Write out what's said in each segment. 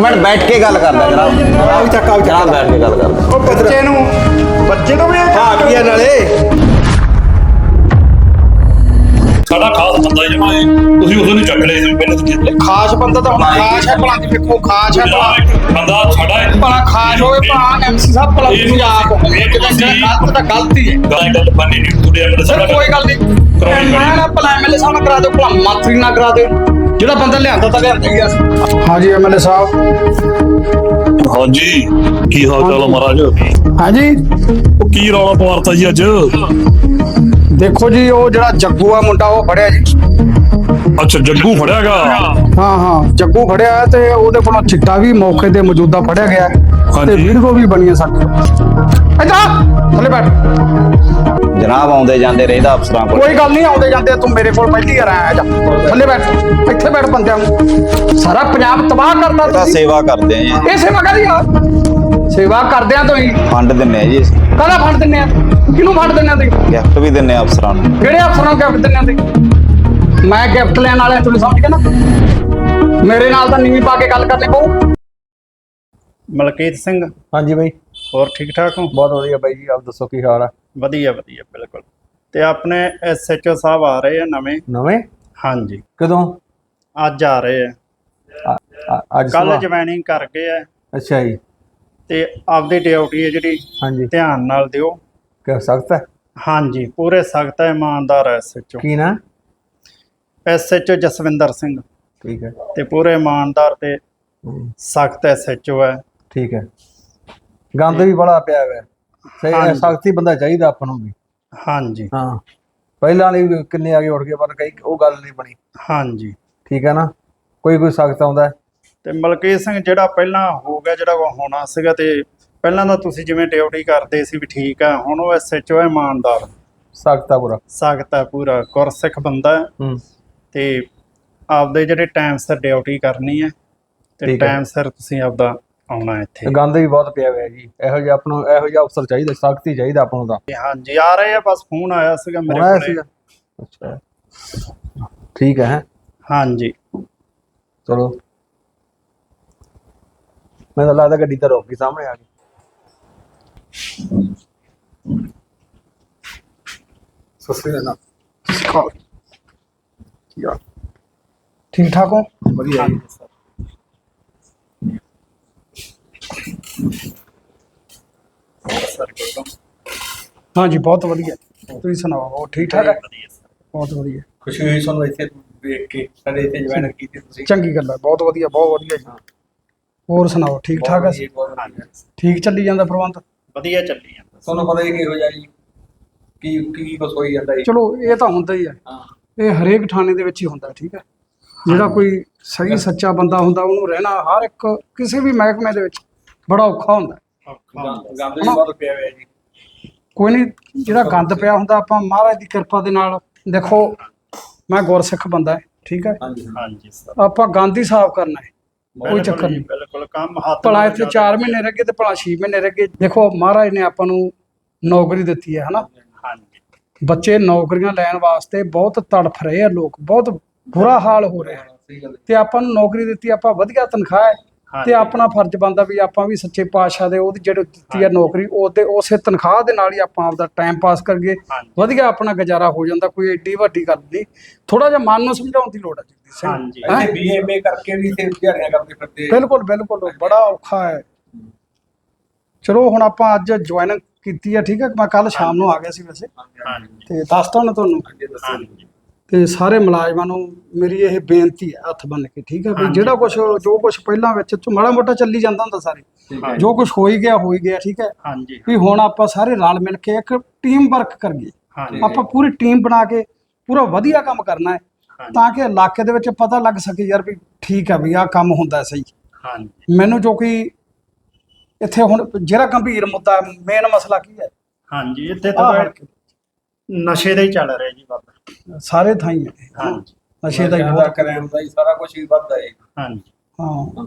Minute ਬੈਠ ਕੇ ਗੱਲ ਕਰਦਾ ਜਨਾਬ ਆ ਵੀ ਚੱਕ ਆ ਵੀ ਚੱਕ। ਜਨਾਬ ਬੈਠ ਕੇ ਗੱਲ ਕਰਦਾ। ਉਹ ਬੱਚੇ ਨੂੰ ਬੱਚੇ ਤੋਂ ਵੀ ਹਾਂ ਆ ਨਾਲੇ। ਸਾਡਾ ਖਾਸ ਬੰਦਾ ਜਮਾ ਤੁਸੀਂ ਉਸ ਨੂੰ ਚੱਕ ਲਏ ਸੀ ਪਹਿਲਾਂ ਤੁਸੀਂ ਇੱਥੇ। ਖਾਸ ਬੰਦਾ ਤਾਂ ਹੁਣ ਖਾਸ ਹੈ ਭਲਾ ਦੀ ਵੇਖੋ ਖਾਸ ਹੈ ਭਲਾ। ਬੰਦਾ ਸਾਡਾ ਹੈ। ਭਲਾ ਖਾਸ ਹੋਵੇ ਭਲਾ ਐਮਸੀ ਸਾਹਿਬ ਭਲਾ ਤੁਸੀਂ ਆਪ ਹੋਵੇ। ਕਿਤੇ ਗਲਤ ਤਾਂ ਗਲਤੀ ਹੈ ਗੱਲ ਗੱਲ ਬੰਨੀ ਨਹੀਂ ਤੁਹਾਡੇ ਅੰਦਰ ਸਰ ਕੋਈ ਗੱਲ ਨਹੀਂ। ਮੈਂ ਨਾ ਭਲਾ ਐਮਐਲਏ ਸਾਹਿਬ ਨਾਲ ਕਰਾ ਦਿਓ ਭਲਾ ਮੰਤਰੀ ਨਾਲ ਕਰਾ ਦਿਓ। ਜਿਹੜਾ ਬੰਦਾ ਲਿਆਂਦਾ ਤਾਂ ਲਿਆਂਦਾ ਹੀ ਆ। ਹਾਂਜੀ ਐਮਐਲਏ ਸਾਹਿਬ। ਹਾਂਜੀ ਕੀ ਹਾਲ ਚਾਲ ਆ ਮਹਾਰਾਜ? ਹਾਂਜੀ। ਉਹ ਕੀ ਰੌਲਾ ਪਵਾਰਤਾ ਜੀ ਅੱਜ? ਦੇਖੋ ਜੀ ਉਹ ਜਿਹੜਾ ਜੱਗੂ ਆ ਮੁੰਡਾ ਉਹ ਫੜਿਆ ਜੀ। ਅੱਛਾ ਜੱਗੂ ਫੜਿਆਗਾ? ਹਾਂ ਹਾਂ ਜੱਗੂ ਫੜਿਆ ਹੈ ਤੇ ਉਹਦੇ ਕੋਲੋਂ ਚਿੱਟਾ ਵੀ ਮੌਕੇ ਤੇ ਮੌਜੂਦਾ ਫੜਿਆ ਗਿਆ। ਹੈ ਤੇ ਹਾਂਜੀ। ਵੀਡੀਓ ਵੀ ਬਣੀ ਹੈ ਸਾਡੇ ਕੋਲ ਇੱਧਰ ਥੱਲੇ ਬੈਠ। ਜਨਾਬ ਆਉਂਦੇ ਜਾਂਦੇ ਰਹਿਦਾ ਅਫਸਰਾਂ ਕੋਲ। ਕੋਈ ਗੱਲ ਨਹੀਂ ਆਉਂਦੇ ਜਾਂਦੇ ਤੂੰ ਮੇਰੇ ਕੋਲ ਪਹਿਲੀ ਵਾਰ ਆਇਆ ਜਾ। ਥੱਲੇ ਬੈਠ ਇੱਥੇ ਬੈਠ ਬੰਦਿਆਂ ਨੂੰ। ਸਾਰਾ ਪੰਜਾਬ ਤਬਾਹ ਕਰਦਾ ਤਾਂ ਤੁਸੀਂ। ਸੇਵਾ ਕਰਦੇ ਆ ਜੀ। ਇਹ ਸੇਵਾ ਕਰੀ ਆ? ਸੇਵਾ ਕਰਦੇ ਆ ਤੁਸੀਂ ਫੰਡ ਦਿੰਨੇ ਆ ਜੀ ਕਾਹਦਾ ਫੜ ਦਿੰਨੇ ਆ? ਕਿਹਨੂੰ ਫੜ ਦਿੰਨੇ ਆ ਤੁਸੀਂ? ਗਿਫਟ ਵੀ ਦਿੰਨੇ ਆ ਅਫਸਰਾਂ ਨੂੰ। ਕਿਹੜੇ ਅਫਸਰਾਂ ਨੂੰ ਗਿਫਟ ਦਿੰਨੇ ਆ ਤੁਸੀਂ? ਮੈਂ ਗਿਫਟ ਲੈਣ ਵਾਲਿਆ ਤੁਹਾਨੂੰ ਸਮਝ ਗਏ ਨਾ? ਮੇਰੇ ਨਾਲ ਤਾਂ ਨੀਵੀਂ ਪਾ ਕੇ ਗੱਲ ਕਰਨੀ ਪਊ। ਮਲਕੀਤ ਸਿੰਘ। ਹਾਂਜੀ ਬਾਈ। ਹੋਰ ਠੀਕ ਠਾਕ ਹੋ? ਬਹੁਤ ਵਧੀਆ ਬਾਈ ਜੀ ਆਪ ਦੱਸੋ ਕੀ ਹਾਲ ਆ? ਵਧੀਆ ਵਧੀਆ ਬਿਲਕੁਲ। ਤੇ ਆਪਣੇ ਐਸਐਚਓ ਸਾਹਿਬ ਆ ਰਹੇ ਆ ਨਵੇਂ? ਨਵੇਂ? ਹਾਂਜੀ। ਕਦੋਂ? ਅੱਜ ਆ ਰਹੇ ਆ। ਅ- ਅੱਜ ਕੱਲ? ਜੁਆਇਨਿੰਗ ਕਰ ਗਏ ਆ। ਅੱਛਾ ਜੀ। ਤੇ ਆਪਦੀ ਡਿਊਟੀ ਹੈ ਜਿਹੜੀ ਹਾਂਜੀ। ਧਿਆਨ ਨਾਲ ਦਿਓ। ਕਰ ਸਕਦਾ ਹੈ? ਹਾਂਜੀ ਪੂਰੇ ਸਖਤ ਇਮਾਨਦਾਰ ਐਸਐਚਓ ਕੀ ਨਾ? ਐਸਐਚਓ ਜਸਵਿੰਦਰ ਸਿੰਘ। ਠੀਕ ਹੈ। ਤੇ ਪੂਰੇ ਇਮਾਨਦਾਰ ਤੇ ਹਮ, ਸਖਤ ਐਸਐਚਓ ਹੈ। ਠੀਕ ਹੈ। ਗੰਦ ਵੀ ਬੜਾ ਪਿਆ ਹੋਇਆ। ਸਹੀ। ਸਖਤੀ ਬੰਦਾ ਚਾਹੀਦਾ ਆਪਾਂ ਨੂੰ ਵੀ। ਹਾਂਜੀ। ਹਾਂ। ਪਹਿਲਾਂ ਵਾਲੀ ਕਿੰਨੇ ਆ ਗਏ ਉੱਠ ਗਏ ਪਰ ਕਈ ਉਹ ਗੱਲ ਨਹੀਂ ਬਣੀ। ਹਾਂਜੀ। ਠੀਕ ਹੈ ਨਾ? ਕੋਈ ਕੋਈ ਸਖਤ ਆਉਂਦਾ ਹੈ। ਤੇ ਮਲਕੀਤ ਸਿੰਘ ਜਿਹੜਾ ਪਹਿਲਾਂ ਹੋ ਗਿਆ ਜਿਹੜਾ ਉਹ ਹੋਣਾ ਸੀਗਾ ਤੇ ਪਹਿਲਾਂ ਤਾਂ ਤੁਸੀਂ ਜਿਵੇਂ ਡਿਊਟੀ ਕਰਦੇ ਸੀ ਵੀ ਠੀਕ ਆ ਹੁਣ ਉਹ ਐਸਐਚਓ ਹੈ ਇਮਾਨਦਾਰ। ਸਖਤ ਆ ਪੂਰਾ। ਸਖਤ ਹੈ ਪੂਰਾ ਗੁਰਸਿੱਖ ਬੰਦਾ ਹੈ। ਹੂੰ। ਤੇ ਆਪਦੇ ਜਿਹੜੇ ਟਾਈਮ ਸਿਰ ਡਿਊਟੀ ਕਰਨੀ ਹੈ ਤੇ ਠੀਕ ਹੈ। ਟਾਈਮ ਸਿਰ ਤੁਸੀਂ ਆਪਦਾ ਆਉਣਾ ਇੱਥੇ। ਗੰਦ ਵੀ ਬਹੁਤ ਪਿਆ ਹੋਇਆ ਜੀ। ਇਹੋ ਜਿਹਾ ਆਪਾਂ ਨੂੰ ਇਹੋ ਜਿਹਾ ਅਫਸਰ ਚਾਹੀਦਾ ਸਖਤੀ ਚਾਹੀਦਾ ਆਪਾਂ ਨੂੰ ਤਾਂ। ਤੇ ਹਾਂਜੀ ਆ ਰਹੇ ਆ ਬਸ ਫੋਨ ਆਇਆ ਸੀਗਾ ਮੇਰੇ ਆਇਆ ਕੋਲੇ। ਸੀਗਾ? ਅੱਛਾ। ਠੀਕ ਹੈ ਹੈਂ। ਹਾਂਜੀ। ਚਲੋ। ਮੈਨੂੰ ਤਾਂ ਲੱਗਦਾ ਗੱਡੀ ਤਾਂ ਰੁਕ ਗਈ ਸਾਹਮਣੇ ਆ ਗਈ ਸਸਰੀ ਦਾ ਠੀਕ ਠਾਕ ਹੋ? ਵਧੀਆ ਜੀ। ਸਰ ਹਾਂਜੀ ਬਹੁਤ ਵਧੀਆ। ਤੁਸੀਂ ਸੁਣਾਓ ਹੋਰ ਠੀਕ ਠਾਕ ਹੈ? ਬਹੁਤ ਵਧੀਆ। ਖੁਸ਼ੀ ਹੋਈ ਸਾਨੂੰ ਇੱਥੇ ਵੇਖ ਕੇ ਸਾਡੇ ਇੱਥੇ ਜੁਆਇਨ ਕੀਤੀ ਤੁਸੀਂ? ਚੰਗੀ ਗੱਲ ਹੈ ਬਹੁਤ ਵਧੀਆ ਬਹੁਤ ਵਧੀਆ ਜੀ। ਹੋਰ ਸੁਣਾਓ ਠੀਕ ਠਾਕ ਹੈ? ਠੀਕ ਚੱਲੀ ਜਾਂਦਾ ਪ੍ਰਬੰਧ? ਵਧੀਆ ਚੱਲੀ ਜਾਂਦਾ ਤੁਹਾਨੂੰ ਪਤਾ ਹੀ ਕਿਹੋ ਜਿਹਾ ਜੀ ਕੀ ਕੀ ਕੁਛ ਹੋਈ ਜਾਂਦਾ ਜੀ। ਚਲੋ ਇਹ ਤਾਂ ਹੁੰਦਾ ਹੀ ਹੈ। ਹਾਂ। ਇਹ ਹਰੇਕ ਥਾਣੇ ਦੇ ਵਿੱਚ ਹੀ ਹੁੰਦਾ ਠੀਕ ਹੈ? ਜਿਹੜਾ ਕੋਈ ਸਹੀ ਸੱਚਾ ਬੰਦਾ ਹੁੰਦਾ ਉਹਨੂੰ ਰਹਿਣਾ ਹਰ ਇੱਕ ਕਿਸੇ ਵੀ ਮਹਿਕਮੇ ਦੇ ਵਿੱਚ ਬੜਾ ਔਖਾ ਹੁੰਦਾ। ਗੰਦ ਗੰਦ ਵੀ ਬਹੁਤ ਪਿਆ ਹੋਇਆ ਜੀ। ਕੋਈ ਨਹੀਂ ਜਿਹੜਾ ਗੰਦ ਪਿਆ ਹੁੰਦਾ ਆਪਾਂ ਮਹਾਰਾਜ ਦੀ ਕਿਰਪਾ ਦੇ ਨਾਲ ਦੇਖੋ ਮੈਂ ਗੁਰਸਿੱਖ ਬੰਦਾ ਹੈ ਠੀਕ ਹੈ? ਹਾਂਜੀ ਹਾਂਜੀ। ਸਰ। ਆਪਾਂ ਗੰਦ ਹੀ ਸਾਫ਼ ਕਰਨਾ ਹੈ ਕੋਈ ਚੱਕਰ ਨਹੀਂ। ਬਿਲਕੁਲ ਕੰਮ ਹੱਥ ਭਲਾ ਇੱਥੇ 4 ਮਹੀਨੇ ਰਹਿ ਗਏ ਤੇ ਭਲਾ 6 ਮਹੀਨੇ ਰਹਿ ਗਏ। ਦੇਖੋ ਮਹਾਰਾਜ ਨੇ ਆਪਾਂ ਨੂੰ ਨੌਕਰੀ ਦਿੱਤੀ ਹੈ ਹਨਾ? ਹਾਂਜੀ। ਬੱਚੇ ਨੌਕਰੀਆਂ ਲੈਣ ਵਾਸਤੇ ਬਹੁਤ ਤੜਫ ਰਹੇ ਆ ਲੋਕ ਬਹੁਤ ਬੁਰਾ ਹਾਲ ਹੋ ਰਿਹਾ। ਤੇ ਆਪਾਂ ਨੂੰ ਨੌਕਰੀ ਦਿੱਤੀ ਆਪਾਂ ਵਧੀਆ ਤਨਖਾਹ ਹੈ। ਤੇ ਆਪਣਾ ਫਰਜ਼ ਬਣਦਾ ਵੀ ਆਪਾਂ ਵੀ ਸੱਚੇ ਪਾਤਸ਼ਾਹ ਦੇ ਉਹਦੀ ਜਿਹੜੀ ਦਿੱਤੀ ਹੈ ਨੌਕਰੀ ਉਹਦੇ ਉਸੇ ਤਨਖਾਹ ਦੇ ਨਾਲ ਹੀ ਆਪਾਂ ਆਪਦਾ ਟਾਈਮ ਪਾਸ ਕਰੀਏ। ਵਧੀਆ ਆਪਣਾ ਗੁਜ਼ਾਰਾ ਹੋ ਜਾਂਦਾ ਕੋਈ ਏਡੀ ਵੱਡੀ ਗੱਲ ਨਹੀਂ। ਥੋੜਾ ਜਿਹਾ ਮਨ ਨੂੰ ਸਮਝਾਉਣ ਦੀ ਲੋੜ ਹੈ ਸਿੰਘ ਹਾਂਜੀ। ਇੱਥੇ ਬੀਏਮਏ ਕਰਕੇ ਵੀ ਤੇ ਦਿਹਾੜੀਆਂ ਕਰਦੇ ਫਿਰਦੇ ਬਿਲਕੁਲ ਬਿਲਕੁਲ ਬੜਾ ਔਖਾ ਹੈ। ਚਲੋ ਹੁਣ ਆਪਾਂ ਅੱਜ ਜੁਆਇਨ ਕੀਤੀ ਹੈ ਠੀਕ ਹੈ ਮੈਂ ਕੱਲ ਸ਼ਾਮ ਨੂੰ ਆ ਗਿਆ ਸੀ ਵੈਸੇ। ਹਾਂਜੀ ਤੇ ਦੱਸਤਾ ਨਾ ਤੁਹਾਨੂੰ। ਹਾਂਜੀ ਤੇ ਸਾਰੇ ਮੁਲਾਜ਼ਮਾਂ ਨੂੰ ਮੇਰੀ ਇਹ ਬੇਨਤੀ ਹੈ ਹੱਥ ਬੰਨ ਕੇ ਠੀਕ ਹੈ ਵੀ ਜਿਹੜਾ ਕੁਝ ਜੋ ਕੁਝ ਪਹਿਲਾਂ ਵਿੱਚ ਮਾੜਾ ਮੋਟਾ ਚੱਲੀ ਜਾਂਦਾ ਹੁੰਦਾ ਸਾਰੇ ਜੋ। ਕੁਝ ਹੋ ਹੀ ਗਿਆ ਹੋ ਹੀ ਗਿਆ ਠੀਕ ਹੈ। ਹਾਂਜੀ। ਵੀ ਹੁਣ ਆਪਾਂ ਸਾਰੇ ਰਲ ਮਿਲ ਕੇ ਇੱਕ ਟੀਮ ਵਰਕ ਕਰੀਏ। ਆਪਾਂ ਪੂਰੀ ਟੀਮ ਬਣਾ ਕੇ ਪੂਰਾ ਵਧੀਆ ਕੰਮ ਕਰਨਾ ਹੈ। ਤਾਂ ਕਿ ਇਲਾਕੇ ਦੇ ਵਿੱਚ ਪਤਾ ਲੱਗ ਸਕੇ ਯਾਰ ਵੀ ਠੀਕ ਹੈ ਵੀ ਆਹ ਕੰਮ ਹੁੰਦਾ ਸਹੀ। ਹਾਂਜੀ। ਮੈਨੂੰ ਜੋ ਕਿ ਇੱਥੇ ਹੁਣ ਜਿਹੜਾ ਗੰਭੀਰ ਮੁੱਦਾ ਮੇਨ ਮਸਲਾ ਕੀ ਹੈ? ਹਾਂਜੀ ਇੱਥੇ ਤਾਂ। ਨਸ਼ੇ ਦਾ ਹੀ ਚੱਲ ਰਿਹਾ ਜੀ ਬਾਬਾ। ਸਾਰੇ ਥਾਂ ਹੀ ਹੈ ਹਾਂਜੀ। ਨਸ਼ੇ ਦਾ ਹੀ ਦਾ ਬਹੁਤ। ਕਰਾਇਆ ਹੁੰਦਾ ਜੀ ਸਾਰਾ ਕੁਝ ਹੀ ਵੱਧਦਾ ਹੈ ਹਾਂਜੀ। ਹਾਂ।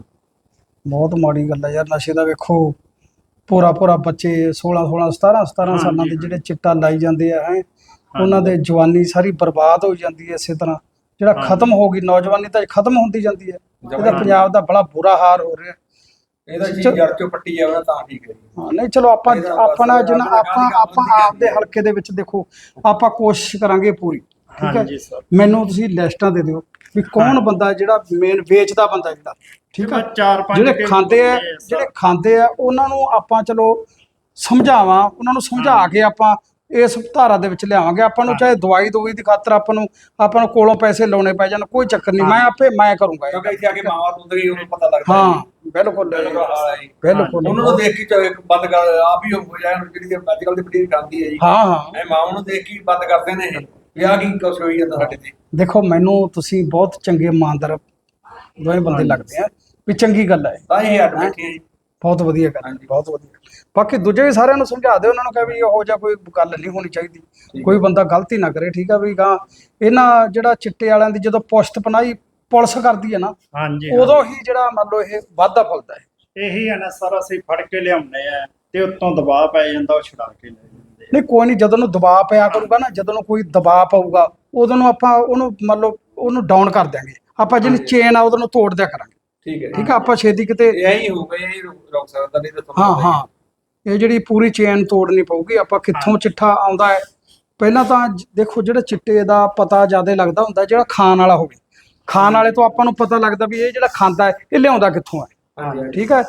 ਬਹੁਤ ਮਾੜੀ ਗੱਲ ਹੈ ਯਾਰ ਨਸ਼ੇ ਦਾ ਵੇਖੋ ਪੂਰਾ ਪੂਰਾ ਬੱਚੇ 16 16 17 17 ਸਾਲਾਂ ਦੇ ਜਿਹੜੇ ਚਿੱਟਾ ਲਾਈ ਜਾਂਦੇ ਆ ਹੈ ਉਹਨਾਂ ਦੇ ਜਵਾਨੀ ਸਾਰੀ ਬਰਬਾਦ ਹੋ ਜਾਂਦੀ ਹੈ ਇਸੇ ਤਰ੍ਹਾਂ। ਜਿਹੜਾ ਖਤਮ ਹੋ ਗਈ ਨੌਜਵਾਨੀ ਤਾਂ ਖਤਮ ਹੁੰਦੀ ਜਾਂਦੀ ਹੈ ਇਹਦਾ ਪੰਜਾਬ ਦਾ ਬੜਾ ਬੁਰਾ ਹਾਲ ਹੋ ਰਿਹਾ। ਇਹਦਾ ਜੀ ਜੜ ਚੋਂ ਪੱਟੀ ਜਾਵੇ ਤਾਂ ਠੀਕ ਹੈ ਹਾਂ ਨਹੀਂ ਚਲੋ ਆਪਾਂ ਆਪਣਾ ਲਗਾਉਣ ਆਪਾਂ ਦੀ ਆਪਾਂ ਆਪਦੇ ਹਲਕੇ ਦੇ ਵਿੱਚ ਦੇਖੋ ਆਪਾਂ ਕੋਸ਼ਿਸ਼ ਕਰਾਂਗੇ ਪੂਰੀ। ਠੀਕ ਹੈ? ਹਾਂਜੀ ਸਰ। ਮੈਨੂੰ ਤੁਸੀਂ ਲਿਸਟਾਂ ਦੇ ਦਿਓ ਵੀ ਕੌਣ ਬੰਦਾ ਜਿਹੜਾ ਮੇਨ ਵੇਚਦਾ ਬੰਦਾ ਜਿਹੜਾ ਠੀਕ ਹੈ? ਚਾਰ ਪੰਜ ਜਿਹੜੇ ਖਾਂਦੇ ਆ ਸਰ। ਜਿਹੜੇ ਖਾਂਦੇ ਆ ਉਹਨਾਂ ਨੂੰ ਆਪਾਂ ਚਲੋ ਸਮਝਾਵਾਂ ਉਹਨਾਂ ਨੂੰ ਸਮਝਾ ਕੇ ਆਪਾਂ ਇਸ ਧਾਰਾ ਦੇ ਵਿੱਚ ਲਿਆਵਾਂਗੇ। ਆਪਾਂ ਨੂੰ ਚਾਹੇ ਦਵਾਈ ਦੋਈ ਦੀ ਖਾਤਰ ਆਪਾਂ ਨੂੰ ਆਪਾਂ ਨੂੰ ਕੋਲੋਂ ਪੈਸੇ ਲਾਉਣੇ ਪੈ ਜਾਣ ਕੋਈ ਚੱਕਰ ਨਹੀਂ। ਮੈਂ ਆਪੇ ਮੈਂ ਕਰੂੰਗਾ ਇਹ। ਕਿਉਂਕਿ ਇੱਥੇ ਆ ਕੇ ਮਾਵਾ ਦੁੱਧ ਗਈ ਉਹਨੂੰ ਪਤਾ ਲੱਗਦਾ ਹਾਂ। ਬਿਲਕੁਲ। ਜੀ। ਬਿਲਕੁਲ। ਉਹਨਾਂ ਨੂੰ ਦੇਖ ਕੇ ਚਾਹੇ ਬੰਦ ਕਰ ਆਪ ਹੀ ਹੋ ਜਾਏ ਜਿਹੜੀ ਅੱਜ ਕੱਲ ਦੀ ਪੀੜ੍ਹੀ ਖਾਂਦੀ ਹੈ ਜੀ। ਹਾਂ ਹਾਂ। ਇਹ ਮਾਂ ਨੂੰ ਦੇਖ ਕੇ ਹੀ ਬੰਦ ਕਰਦੇ ਨੇ ਇਹ। ਆਹ ਕੀ ਕੁਛ ਹੋਈ ਜਾਂਦਾ ਸਾਡੇ ਤੇ? ਦੇਖੋ ਮੈਨੂੰ ਤੁਸੀਂ ਬਹੁਤ ਚੰਗੇ ਇਮਾਨਦਾਰ ਦੋਵੇਂ ਬੰਦੇ ਲੱਗਦੇ ਆ। ਵੀ ਚੰਗੀ ਗੱਲ ਹੈ ਤਾਂ ਹੀ ਹੱਟ ਬੈਠੇ ਆ ਜੀ। ਬਹੁਤ ਵਧੀਆ ਗੱਲ ਬਹੁਤ ਵਧੀਆ ਬਾਕੀ ਦੂਜੇ ਵੀ ਸਾਰਿਆਂ ਨੂੰ ਸਮਝਾ ਦਿਓ ਉਹਨਾਂ ਨੂੰ ਕਹੇ ਵੀ ਇਹੋ ਜਿਹਾ ਕੋਈ ਗੱਲ ਨਹੀਂ ਹੋਣੀ ਚਾਹੀਦੀ। ਕੋਈ ਬੰਦਾ ਗਲਤੀ ਨਾ ਕਰੇ ਠੀਕ ਆ ਵੀ ਗਾਂ ਇਹਨਾਂ ਜਿਹੜਾ ਚਿੱਟੇ ਵਾਲਿਆਂ ਦੀ ਜਦੋਂ ਪੁਸ਼ਤ ਪਨਾਈ ਪੁਲਿਸ ਕਰਦੀ ਹੈ ਨਾ ਹਾਂਜੀ। ਉਦੋਂ ਹੀ ਜਿਹੜਾ ਮੰਨ ਲਓ ਇਹ ਵਾਧਾ ਫੁੱਲਦਾ ਹੈ। ਇਹੀ ਹੈ ਨਾ ਸਰ ਅਸੀਂ ਫੜ ਕੇ ਲਿਆਉਂਦੇ ਆ ਤੇ ਉੱਤੋਂ ਦਬਾਅ ਪੈ ਜਾਂਦਾ ਉਹ ਛੁਡਾ ਕੇ ਲੈ। ਨਹੀਂ ਕੋਈ ਨਹੀਂ ਜਦੋਂ ਨੂੰ ਦਬਾਅ ਪਿਆ ਕਰੂਗਾ ਨਾ ਜਦੋਂ ਨੂੰ ਕੋਈ ਦਬਾਅ ਪਊਗਾ ਉਦੋਂ ਨੂੰ ਆਪਾਂ ਉਹਨੂੰ ਮੰਨ ਲਓ ਉਹਨੂੰ ਡਾਊਨ ਕਰ ਦਿਆਂਗੇ। ਆਪਾਂ ਜਿਹੜੀ ਚੇਨ ਆ ਉਹਦੋਂ ਨੂੰ ਤੋੜ ਦਿਆ ਕਰਾਂਗੇ। ਠੀਕ ਹੈ। ਠੀਕ ਆ ਆਪਾਂ ਛੇਤੀ ਕਿਤੇ ਇਹ ਹੀ ਹੋਊਗਾ ਇਹ ਹੀ ਰੁਕ ਸਕਦਾ ਨਹੀਂ ਤਾਂ ਹਾਂ ਤੁਹਾਨੂੰ ਹਾਂ ਇਹ ਜਿਹੜੀ ਪੂਰੀ ਚੇਨ ਤੋੜਨੀ ਪਊਗੀ ਆਪਾਂ ਕਿੱਥੋਂ ਚਿੱਠਾ ਆਉਂਦਾ ਹੈ। ਪਹਿਲਾਂ ਤਾਂ ਜ- ਦੇਖੋ ਜਿਹੜਾ ਚਿੱਟੇ ਦਾ ਪਤਾ ਜ਼ਿਆਦਾ ਲੱਗਦਾ ਹੁੰਦਾ ਜਿਹੜਾ ਖਾਣ ਵਾਲਾ ਹੋਵੇ। ਖਾਣ ਵਾਲੇ ਤੋਂ ਆਪਾਂ ਨੂੰ ਪਤਾ ਲੱਗਦਾ ਵੀ ਇਹ ਜਿਹੜਾ ਖਾਂਦਾ ਹੈ ਇਹ ਲਿਆਉਂਦਾ ਕਿੱਥੋਂ ਹੈ। ਹਾਂਜੀ। ਠੀਕ ਹੈ।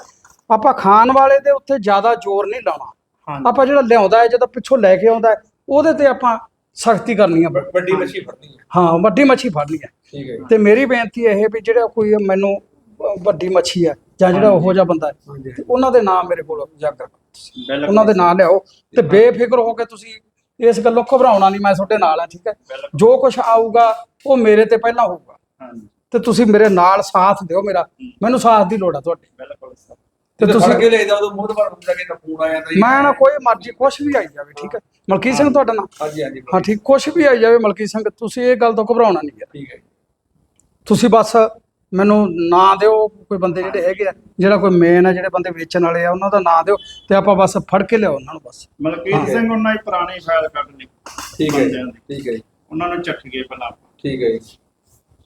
ਆਪਾਂ ਖਾਣ ਵਾਲੇ ਦੇ ਉੱਤੇ ਜ਼ਿਆਦਾ ਜ਼ੋਰ ਨਹੀਂ ਲਾਉਣਾ। ਆਪਾਂ ਜਿਹੜਾ ਲਿਆਉਂਦਾ ਹੈ ਜਦੋਂ ਪਿੱਛੋਂ ਲੈ ਕੇ ਆਉਂਦਾ ਹੈ ਉਹਦੇ ਤੇ ਆਪਾਂ ਸਖਤੀ ਕਰਨੀ ਆ ਵ- ਵੱਡੀ ਮੱਛੀ ਫੜਨੀ ਹੈ। ਹਾਂ ਵੱਡੀ ਮੱਛੀ ਫੜਨੀ ਹੈ। ਠੀਕ ਹੈ। ਤੇ ਮੇਰੀ ਬੇਨਤੀ ਇਹ ਵੀ ਜਿਹੜਾ ਕੋਈ ਮੈਨੂੰ ਵੱਡੀ ਮੱਛੀ ਹੈ ਜਾਂ ਜਿਹੜਾ ਉਹੋ ਜਿਹਾ ਬੰਦਾ ਹੈ ਤੇ ਉਹਨਾਂ ਦੇ ਨਾਮ ਮੇਰੇ ਕੋਲ। ਬਿਲਕੁਲ। ਉਹਨਾਂ ਦੇ ਨਾਂ ਲਿਆਓ। ਤੇ ਬੇਫਿਕਰ ਹੋ ਕੇ ਤੁਸੀਂ ਇਸ ਗੱਲੋਂ ਘਬਰਾਉਣਾ ਨਹੀਂ ਮੈਂ ਤੁਹਾਡੇ ਨਾਲ ਆ ਠੀਕ ਹੈ? ਜੋ ਕੁਝ ਆਊਗਾ ਉਹ ਮੇਰੇ ਤੇ ਪਹਿਲਾਂ ਹੋਊਗਾ। ਹਾਂਜੀ। ਤੇ ਤੁਸੀਂ ਮੇਰੇ ਨਾਲ ਸਾਥ ਦਿਓ ਮੇਰਾ। ਮੈਨੂੰ ਸਾਥ ਦੀ ਲੋੜ ਆ ਤੁਹਾਡੀ। ਬਿਲਕੁਲ। ਸਰ ਤੇ ਤੇ ਤੁਸੀਂ ਫੜ ਕੇ ਲੈ ਜਾਓ ਮੂੰਹ ਤੋਂ ਕਿ ਫੋਨ ਆ ਜਾਂਦਾ ਜੀ ਮੈਂ ਨਾ ਕੋਈ ਮਰਜ਼ੀ ਕੁਛ ਵੀ ਆਈ ਜਾਵੇ ਠੀਕ ਹੈ। ਮਲਕੀਤ ਸਿੰਘ ਤੁਹਾਡਾ ਨਾਮ ਹਾਂਜੀ ਹਾਂਜੀ ਹਾਂ ਠੀਕ ਕੁਛ ਵੀ ਆਈ ਜਾਵੇ ਮਲਕੀਤ ਸਿੰਘ ਤੁਸੀਂ ਇਹ ਗੱਲ ਤੋਂ ਘਬਰਾਉਣਾ ਨਹੀਂ ਹੈ। ਠੀਕ ਹੈ ਤੁਸੀਂ ਬਸ ਮੈਨੂੰ ਨਾਂ ਦਿਓ ਕੋਈ ਬੰਦੇ ਜਿਹੜੇ ਹੈਗੇ ਆ ਜਿਹੜਾ ਕੋਈ ਮੇਨ ਆ ਜਿਹੜੇ ਬੰਦੇ ਵੇਚਣ ਵਾਲੇ ਆ ਉਹਨਾਂ ਦਾ ਨਾਂ ਦਿਓ ਤੇ ਆਪਾਂ ਬਸ ਫੜ ਕੇ ਲਿਆਓ ਉਹਨਾਂ ਨੂੰ ਬਸ। ਮਲਕੀਤ ਸਿੰਘ ਉਹਨਾਂ ਦੀ ਪੁਰਾਣੀ ਫਾਈਲ ਕੱਢ ਲਈ। ਠੀਕ ਹੈ। ਠੀਕ ਹੈ ਜੀ। ਉਹਨਾਂ ਨੂੰ ਚੱਕ ਗਏ ਪਹਿਲਾਂ ਠੀਕ ਹੈ ਜੀ।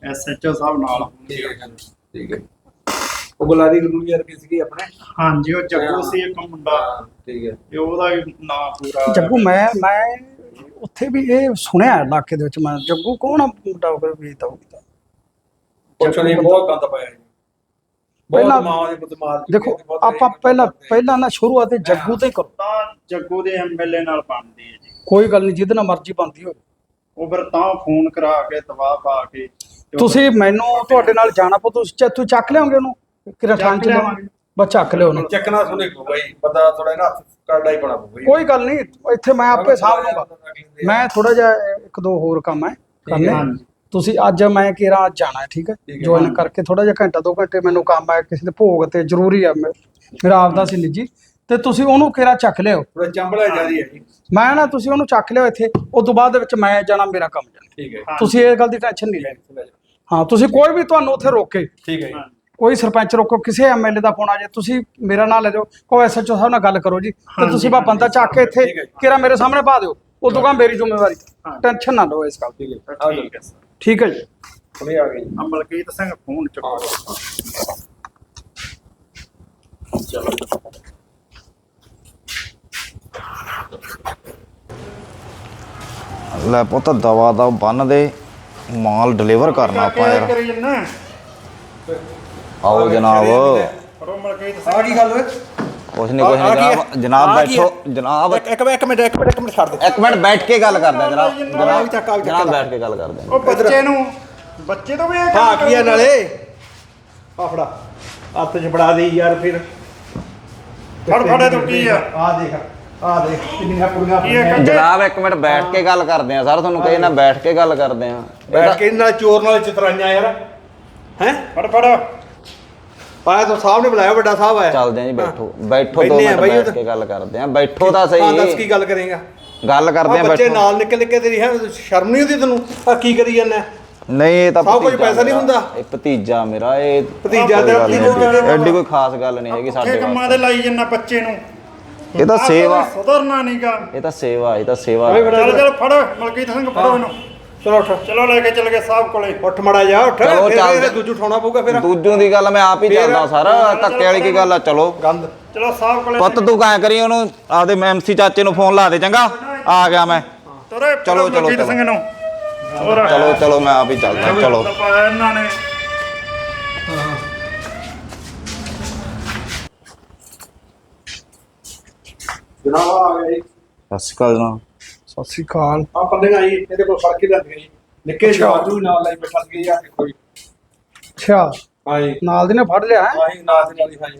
ਐਸਐਚਓ ਸਾਹਿਬ ਨਾਲ ਠੀਕ ਹੈ ਜੀ, ਠੀਕ ਹੈ। ਉਹ ਗੁਲਾਰੀ ਗੁਰੂ ਯਾਰ ਕਿਸ ਕੀ ਆਪਣੇ? ਹਾਂਜੀ ਉਹ ਜੱਗੂ ਸੀ ਇੱਕ ਮੁੰਡਾ। ਠੀਕ ਹੈ। ਤੇ ਉਹਦਾ ਵੀ ਨਾਂ ਪੂਰਾ ਜੱਗੂ ਮੈਂ ਮੈਂ ਉੱਥੇ ਵੀ ਇਹ ਸੁਣਿਆ ਇਲਾਕੇ ਦੇ ਵਿੱਚ ਮੈਂ ਜੱਗੂ ਕੌਣ ਆ ਮੁੰਡਾ ਉਹ ਵੇਚਦਾ ਹੋਊਗਾ ਪੁੱਛੋ ਨਹੀਂ ਬਹੁਤ ਗੰਦ ਪਾਇਆ ਜੀ। ਪਹਿਲਾਂ- ਬਹੁਤ ਮਾਵਾਂ ਦੇ ਪੁੱਤ ਮਾਰ ਚੁੱਕੇ ਦੇਖੋ ਆਪਾਂ ਪਹਿਲਾਂ। ਪਹਿਲਾਂ ਨਾ ਸ਼ੁਰੂਆਤ ਤੇ ਜੱਗੂ ਤੇ ਕਰੋ। ਤਾਂ ਜੱਗੂ ਦੇ ਐਮਐਲਏ ਨਾਲ ਬਣਦੀ ਹੈ ਜੀ। ਕੋਈ ਗੱਲ ਨਹੀਂ ਜਿਹਦੇ ਨਾਲ ਮਰਜ਼ੀ ਬਣਦੀ ਹੋਵੇ। ਉਹ ਫਿਰ ਤਾਂ ਫੋਨ ਕਰਾ ਕੇ ਦਬਾਅ ਪਾ ਕੇ ਤੇ ਉਹ- ਤੁਸੀਂ ਮੈਨੂੰ ਤੁਹਾਡੇ ਨਾਲ ਜਾਣਾ ਪਊ ਤੁਸੀਂ ਤੁਸੀਂ ਚੱਕ ਲਿਆਓਗੇ ਉਹਨੂੰ? ਕਿਰਾ ਥਾਂ ਚ ਲਿਆਵਾਂਗੇ। ਬਸ ਚੱਕ ਲਿਓ ਉਹਨੂੰ। ਚੱਕਣਾ ਸੁਣੇ ਪਊਗਾ ਜੀ ਬੰਦਾ ਥੋੜਾ ਨਾ ਹੱਥ ਕਰਦਾ ਹੀ ਬਣਾ ਪਊਗਾ ਕੋਈ ਗੱਲ ਨਹੀਂ ਇੱਥੇ ਮੈਂ ਆਪੇ ਸਾਂਭ ਲੂੰਗਾ। ਮੈਂ ਥੋੜਾ ਜਿਹਾ ਇੱਕ ਦੋ ਹੋਰ ਕੰਮ ਹੈ। ਕਰਨੇ। ਹਾਂਜੀ। ਤੁਸੀਂ ਅੱਜ ਮੈਂ ਕਿਰਾ ਜਾਣਾ ਹੈ ਠੀਕ ਹੈ? ਠੀਕ ਹੈ। ਜੁਆਇਨ ਕਰਕੇ ਥੋੜਾ ਜਿਹਾ ਘੰਟਾ ਦੋ ਘੰਟੇ ਮੈਨੂੰ ਕੰਮ ਹੈ ਕਿਸੇ ਦੇ ਭੋਗ ਤੇ ਜ਼ਰੂਰੀ ਆ ਮੈਂ- ਮੇਰਾ ਆਪਦਾ ਸੀ ਨਿੱਜੀ। ਤੇ ਤੁਸੀਂ ਉਹਨੂੰ ਕਿਰਾ ਚੱਕ ਲਿਓ? ਥੋੜਾ ਚੰਬਲਾ ਜਾਰੀ ਹੈ ਜੀ ਮੈਂ ਨਾ ਤੁਸੀਂ ਉਹਨੂੰ ਚੱਕ ਲਿਓ ਇੱਥੇ। ਉਸ ਤੋਂ ਬਾਅਦ ਦੇ ਵਿੱਚ ਮੈਂ ਜਾਣਾ ਮੇਰਾ ਕੰਮ ਜਾਣਾ। ਠੀਕ ਹੈ। ਹਾਂ। ਤੁਸੀਂ ਇਹ ਗੱਲ ਦੀ ਟੈਨਸ਼ਨ ਨਹੀਂ ਲੈਣੀ। ਹਾਂ ਤੁਸੀਂ ਕੋਈ ਵੀ ਤੁਹਾਨੂੰ ਉੱਥੇ ਰੋਕੇ। ਠੀਕ ਹੈ ਜੀ। ਕੋਈ ਸਰਪੰਚ ਰੋਕੋ ਕਿਸੇ ਐਮਐਲਏ ਦਾ ਫੋਨ ਆ ਜਾਏ ਤੁਸੀਂ ਮੇਰਾ ਨਾਂ ਲੈ ਜਾਓ ਕਹੋ ਐਸਐਚਓ ਸਾਹਿਬ ਨਾਲ ਗੱਲ ਕਰੋ ਜੀ। ਤੇ ਤੁਸੀਂ ਬਾ ਬੰਦਾ ਚੱਕ ਕੇ ਇੱਥੇ। ਕਿਰਾ ਮੇਰੇ ਸਾਹਮਣੇ ਪਾ ਦਿਓ। ਉਦੋਂ ਕਾ ਮੇਰੀ ਜ਼ਿੰਮੇਵਾਰੀ। ਟੈਨਸ਼ਨ ਨਾ ਲਓ ਇਸ ਗੱਲ ਦੀ। ਠੀਕ ਹੈ ਠੀਕ ਜੀ। ਹੁਣੇ ਆ ਗਏ ਜੀ। ਆ ਮਲਕੀਤ ਸਿੰਘ ਫੋਨ ਚੁੱਕੋ। ਲੈ ਪੁੱਤ ਦਵਾ ਦਾ ਬੰਨ ਦੇ। ਮਾਲ ਡਿਲੀਵਰ ਕਰਨਾ ਆਪਾਂ ਯਾਰ। ਕਰੀ ਜੰਨਾ ਆਓ ਜਨਾਬ। ਆ ਕੀ ਗੱਲ ਓਏ? ਕੁਛ ਨਹੀਂ ਕੁਛ ਨਹੀਂ ਜਨਾਬ ਬੈਠੋ ਜਨਾਬ। ਇੱਕ ਇੱਕ ਮਿੰਟ ਇੱਕ ਮਿੰਟ ਇੱਕ ਮਿੰਟ ਇੱਕ ਮਿੰਟ ਛੱਡ ਦੇ ਇੱਕ ਮਿੰਟ ਬੈਠ ਕੇ ਗੱਲ ਕਰਦੇ ਆ ਜਨਾਬ। ਜਨਾਬ ਚੱਕ, ਆ ਵੀ ਚੱਕ ਜਨਾਬ। ਬੈਠ ਕੇ ਗੱਲ ਕਰਦੇ ਆ। ਉਹ ਬੱਚੇ ਨੂੰ ਬੱਚੇ ਤੋਂ ਵੀ ਇਹ ਕੰਮ ਹਾਂ ਕੀ ਆ? ਨਾਲੇ। ਆ ਫੜਾ। ਹੱਥ 'ਚ ਫੜਾ ਦੇ ਯਾਰ ਫਿਰ। ਫੜ ਫੜੇ ਤੋਂ ਕੀ ਆ? ਆ ਦੇਖ ਆ ਦੇਖ ਕਿੰਨੀਆਂ ਪੁੜੀਆਂ ਕੀ ਆ ਕੱਢੇ? ਜਨਾਬ ਇੱਕ ਮਿੰਟ ਬੈਠ ਕੇ ਗੱਲ ਕਰਦੇ ਆ ਸਰ ਤੁਹਾਨੂੰ ਕਹੇ ਨਾ ਬੈਠ ਕੇ ਗੱਲ ਕਰਦੇ ਆ। ਬੈਠ ਕੇ ਨਾਲ ਚੋਰ ਨਾਲ ਚਤਰਾਈਆਂ ਯਾਰ। ਹੈ? ਫੜ ਫੜ। ਆਇਆ ਤਾਂ ਸਾਹਿਬ ਨੇ ਬੁਲਾਇਆ ਵੱਡਾ ਸਾਹਿਬ ਆਇਆ। ਚੱਲਦੇ ਆ ਜੀ ਬੈਠੋ ਬੈਠੋ ਦੋ ਬੈਠੇ ਆ ਮਿੰਟ ਬਈ ਬੈਠ ਕੇ ਗੱਲ ਕਰਦੇ ਆ। ਬੈਠੋ ਤਾਂ ਹਾਂ ਦੱਸ ਸਹੀ ਕੀ ਗੱਲ ਕਰੇਗਾ? ਗੱਲ ਕਰਦੇ ਆ ਬੱਚੇ ਬੈਠੋ। ਨਾਲ ਨਿਕਲ ਨਿਕਲ ਤੇਰੀ ਹੈ ਸ਼ਰਮ ਨਹੀਂ ਆਉਂਦੀ ਤੈਨੂੰ? ਆ ਕੀ ਕਰੀ ਜਾਂਦਾ ਨਹੀਂ ਇਹ ਤਾਂ ਸਭ ਕੁਝ ਭਤੀਜਾ ਪੈਸਾ ਨਹੀਂ ਮੇਰਾ। ਹੁੰਦਾ। ਇਹ ਭਤੀਜਾ ਮੇਰਾ ਇਹ ਭਤੀਜਾ ਕੋਈ ਤੇਰਾ ਗੱਲ ਨਹੀਂ ਭਤੀਜਾ ਐਡੀ- ਕੋਈ ਖਾਸ ਗੱਲ ਨਹੀਂ ਹੈਗੀ ਸਾਡੇ ਇਹ ਕੰਮਾਂ ਵਾਸਤੇ। ਦੇ ਲਾਈ ਜੰਨਾ ਬੱਚੇ ਨੂੰ? ਇਹ ਤਾਂ ਆਹ ਸੇਵਾ। ਸੁਧਰਨਾ ਨਹੀਂਗਾ ਇਹ ਤਾਂ ਸੇਵਾ ਇਹ ਤਾਂ ਸੇਵਾ। ਚੱਲ ਚੱਲ ਫੜ ਮਲਕੀਤ ਸਿੰਘ ਫੜੋ ਇਹਨੂੰ। ਚਲੋ ਉੱਠ। ਚਲੋ ਲੈ ਕੇ ਚੱਲ ਗਏ ਸਾਹਿਬ ਕੋਲੇ। ਉੱਠ ਮੜਾ ਜਾ ਉੱਠ। ਚਲੋ ਫਿਰ ਚੱਲਦੇ। ਇਹ ਦੂਜੂ ਠਾਉਣਾ ਪਊਗਾ ਫਿਰ। ਦੂਜੋਂ ਦੀ ਗੱਲ ਮੈਂ ਆਪ ਹੀ ਚੱਲਦਾ ਸਰ ਧੱਕੇ ਵਾਲੀ ਕੀ ਗੱਲ ਆ? ਚਲੋ। ਗੰਦ। ਚਲੋ ਸਾਹਿਬ ਕੋਲੇ ਪੁੱਤ ਤੂੰ ਕਾਇ ਕਰੀ ਉਹਨੂੰ ਆਪਦੇ ਐਮਸੀ ਚਾਚੇ ਨੂੰ ਫੋਨ ਲਾ ਦੇ ਚੰਗਾ? ਆ ਗਿਆ ਮੈਂ। ਤੁਰੇ ਚਲੋ, ਚਲੋ, ਚਲੋ। ਸਿੰਘ ਨੂੰ। ਹੋਰ। ਚਲੋ ਚਲੋ ਮੈਂ ਆਪ ਹੀ ਚੱਲਦਾ ਚਲੋ। ਦਬਾਇਆ ਇਹਨਾਂ ਨੇ। ਸਤਿ ਸ਼੍ਰੀ ਅਕਾਲ ਜਨਾਬ। ਸਤਿ ਸ੍ਰੀ ਅਕਾਲ। ਆ ਬੰਦੇ ਆਈ ਇਹਦੇ ਕੋਲ ਫੜ ਕੇ ਲੈਂਦੇ ਜੀ। ਨਿੱਕੇ ਜਵਾਜੂ ਨਾਲ ਲਈ ਬੈਠਾ ਗਈ ਆ ਕੇ ਕੋਈ ਅੱਛਾ। ਹਾਂ ਜੀ। ਨਾਲ ਦੀ ਨੇ ਫੜ ਲਿਆ ਹੈ? ਆਹੀ ਨਾਲ ਦੀ ਨਾਲ ਹੀ ਹਾਂ ਜੀ